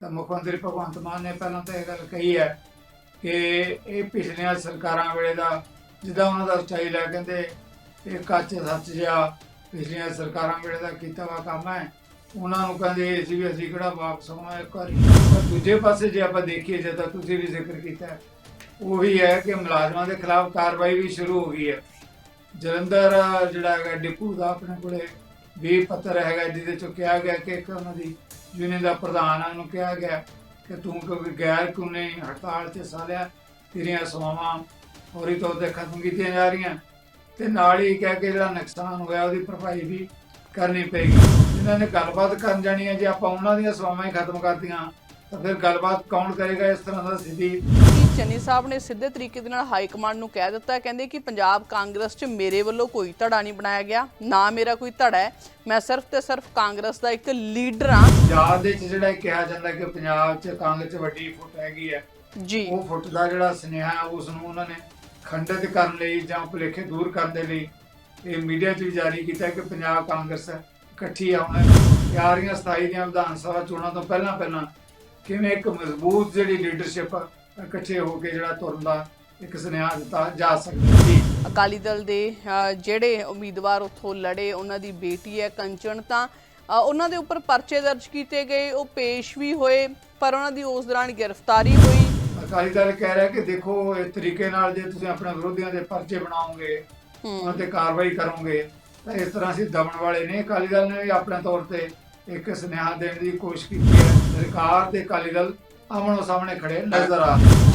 ਤਾਂ ਮੁੱਖ ਮੰਤਰੀ ਭਗਵੰਤ ਮਾਨ ਨੇ ਪਹਿਲਾਂ ਤਾਂ ਇਹ ਗੱਲ ਕਹੀ ਹੈ ਕਿ ਇਹ ਪਿਛਲੀਆਂ ਸਰਕਾਰਾਂ ਵੇਲੇ ਦਾ, ਜਿੱਦਾਂ ਉਹਨਾਂ ਦਾ ਸਟਾਈਲ ਹੈ ਕਹਿੰਦੇ, ਇਹ ਕੱਚ ਸੱਚ ਜਿਹਾ ਪਿਛਲੀਆਂ ਸਰਕਾਰਾਂ ਵੇਲੇ ਦਾ ਕੀਤਾ ਵਾ ਕੰਮ ਹੈ। ਉਹਨਾਂ ਨੂੰ ਕਹਿੰਦੇ ਇਹ ਸੀ ਵੀ ਅਸੀਂ ਕਿਹੜਾ ਵਾਪਸ ਆਉਣਾ, ਇੱਕ ਵਾਰੀ ਦੂਜੇ ਪਾਸੇ ਜੇ ਆਪਾਂ ਦੇਖੀਏ ਜਦੋਂ ਤੁਸੀਂ ਵੀ ਜ਼ਿਕਰ ਕੀਤਾ ਉਹੀ ਹੈ ਕਿ ਮੁਲਾਜ਼ਮਾਂ ਦੇ ਖਿਲਾਫ ਕਾਰਵਾਈ ਵੀ ਸ਼ੁਰੂ ਹੋ ਗਈ ਹੈ। ਜਲੰਧਰ ਜਿਹੜਾ ਹੈਗਾ ਡਿਪੂ ਦਾ ਆਪਣੇ ਕੋਲੇ ਵੀ ਪੱਤਰ ਹੈਗਾ, ਜਿਹਦੇ ਚੋਂ ਕਿਹਾ ਗਿਆ ਕਿ ਇੱਕ ਉਹਨਾਂ ਦੀ ਯੂਨੀਅਨ ਦਾ ਪ੍ਰਧਾਨ ਆ, ਉਹਨੂੰ ਕਿਹਾ ਗਿਆ ਕਿ ਤੂੰ ਕਿਉਂਕਿ ਗੈਰ ਕਾਨੂੰਨੀ ਹੜਤਾਲ 'ਚ ਹਿੱਸਾ ਲਿਆ, ਤੇਰੀਆਂ ਸੇਵਾਵਾਂ ਫੌਰੀ ਤੌਰ ਤੇ ਖਤਮ ਕੀਤੀਆਂ ਜਾ ਰਹੀਆਂ। ਤੇ ਨਾਲ ਹੀ ਕਹਿ ਕੇ ਜਿਹੜਾ ਨੁਕਸਾਨ ਹੋਇਆ, ਉਹਦੀ ਭਰਪਾਈ ਵੀ ਕਰਨੀ ਪਏਗੀ। ਇਹਨਾਂ ਨੇ ਗੱਲਬਾਤ ਕਰਨ ਜਾਣੀ ਹੈ ਜੇ ਆਪਾਂ ਉਹਨਾਂ ਦੀਆਂ ਸੇਵਾਵਾਂ ਹੀ ਖਤਮ ਕਰਤੀਆਂ ਤਾਂ ਫਿਰ ਗੱਲਬਾਤ ਕੌਣ ਕਰੇਗਾ ਇਸ ਤਰ੍ਹਾਂ ਦਾ ਸਿੱਧੀ? ਚੰਨੀ ਸਾਹਿਬ ਨੇ ਸਿੱਧੇ ਤਰੀਕੇ ਦੇ ਨਾਲ ਹਾਈ ਕਮਾਂਡ ਨੂੰ ਕਹਿ ਦਿੱਤਾ ਕਹਿੰਦੇ ਕਿ ਪੰਜਾਬ ਕਾਂਗਰਸ 'ਚ ਮੇਰੇ ਵੱਲੋਂ ਕੋਈ ਧੜਾ ਨਹੀਂ ਬਣਾਇਆ ਗਿਆ ਨਾ ਮੇਰਾ ਕੋਈ ਧੜਾ ਹੈ। ਮੈਂ ਸਿਰਫ ਤੇ ਸਿਰਫ ਕਾਂਗਰਸ ਦਾ ਇੱਕ ਲੀਡਰ ਹਾਂ। ਪੰਜਾਬ ਦੇ ਵਿੱਚ ਜਿਹੜਾ ਇਹ ਕਿਹਾ ਜਾਂਦਾ ਕਿ ਪੰਜਾਬ 'ਚ ਕਾਂਗਰਸ 'ਚ ਵੱਡੀ ਫੁੱਟ ਹੈਗੀ ਹੈ। ਜੀ। ਉਹ ਫੁੱਟ ਦਾ ਜਿਹੜਾ ਸੁਨੇਹਾ ਹੈ ਉਸ ਨੂੰ ਉਹਨਾਂ ਨੇ ਖੰਡਿਤ ਕਰਨ ਲਈ ਜਾਂ ਭੁਲੇਖੇ ਦੂਰ ਕਰਨ ਦੇ ਲਈ ਇਹ ਮੀਡੀਆ 'ਚ ਵੀ ਜਾਰੀ ਕੀਤਾ ਕਿ ਪੰਜਾਬ ਕਾਂਗਰਸ ਇਕੱਠੀ ਆਉਣਾ 11 27 ਦੀਆਂ ਵਿਧਾਨ ਸਭਾ ਚੋਣਾਂ ਤੋਂ ਪਹਿਲਾਂ ਪਹਿਲਾਂ ਕਿਵੇਂ ਇੱਕ ਮਜ਼ਬੂਤ ਜਿਹੜੀ ਲੀਡਰਸ਼ਿਪ ਇਕੱਠੇ ਹੋ ਕੇ ਜਿਹੜਾ ਤੁਰਨ ਦਾ ਇੱਕ ਸੁਨੇਹਾ ਦਿੱਤਾ ਜਾ ਸਕਦਾ ਸੀ ਅਕਾਲੀ ਦਲ ਦੇ ਜਿਹੜੇ ਉਮੀਦਵਾਰ ਉੱਥੋਂ ਲੜੇ ਉਹਨਾਂ ਦੀ ਬੇਟੀ ਹੈ ਕੰਚਨ ਤਾਂ ਉਹਨਾਂ ਦੇ ਉੱਪਰ ਪਰਚੇ ਦਰਜ ਕੀਤੇ ਗਏ ਉਹ ਪੇਸ਼ ਵੀ ਹੋਏ ਪਰ ਉਹਨਾਂ ਦੀ ਉਸ ਦੌਰਾਨ ਗ੍ਰਿਫਤਾਰੀ ਹੋਈ। ਅਕਾਲੀ ਦਲ ਕਹਿ ਰਿਹਾ ਕਿ ਦੇਖੋ ਇਸ ਤਰੀਕੇ ਨਾਲ ਜੇ ਤੁਸੀਂ ਆਪਣੇ ਵਿਰੋਧੀਆਂ ਦੇ ਪਰਚੇ ਬਣਾਓਗੇ ਉਹਨਾਂ ਤੇ ਕਾਰਵਾਈ ਕਰੋਗੇ ਤਾਂ ਇਸ ਤਰ੍ਹਾਂ ਅਸੀਂ ਦਮਨ ਵਾਲੇ ਨੇ। ਅਕਾਲੀ ਦਲ ਨੇ ਵੀ ਆਪਣੇ ਤੌਰ ਤੇ ਇੱਕ ਸੁਨੇਹਾ ਦੇਣ ਦੀ ਕੋਸ਼ਿਸ਼ ਕੀਤੀ ਹੈ। ਸਰਕਾਰ ਤੇ ਅਕਾਲੀ ਦਲ ਆਮਣੋ ਸਾਹਮਣੇ ਖੜੇ ਨਜ਼ਰ ਆ ਰਹੇ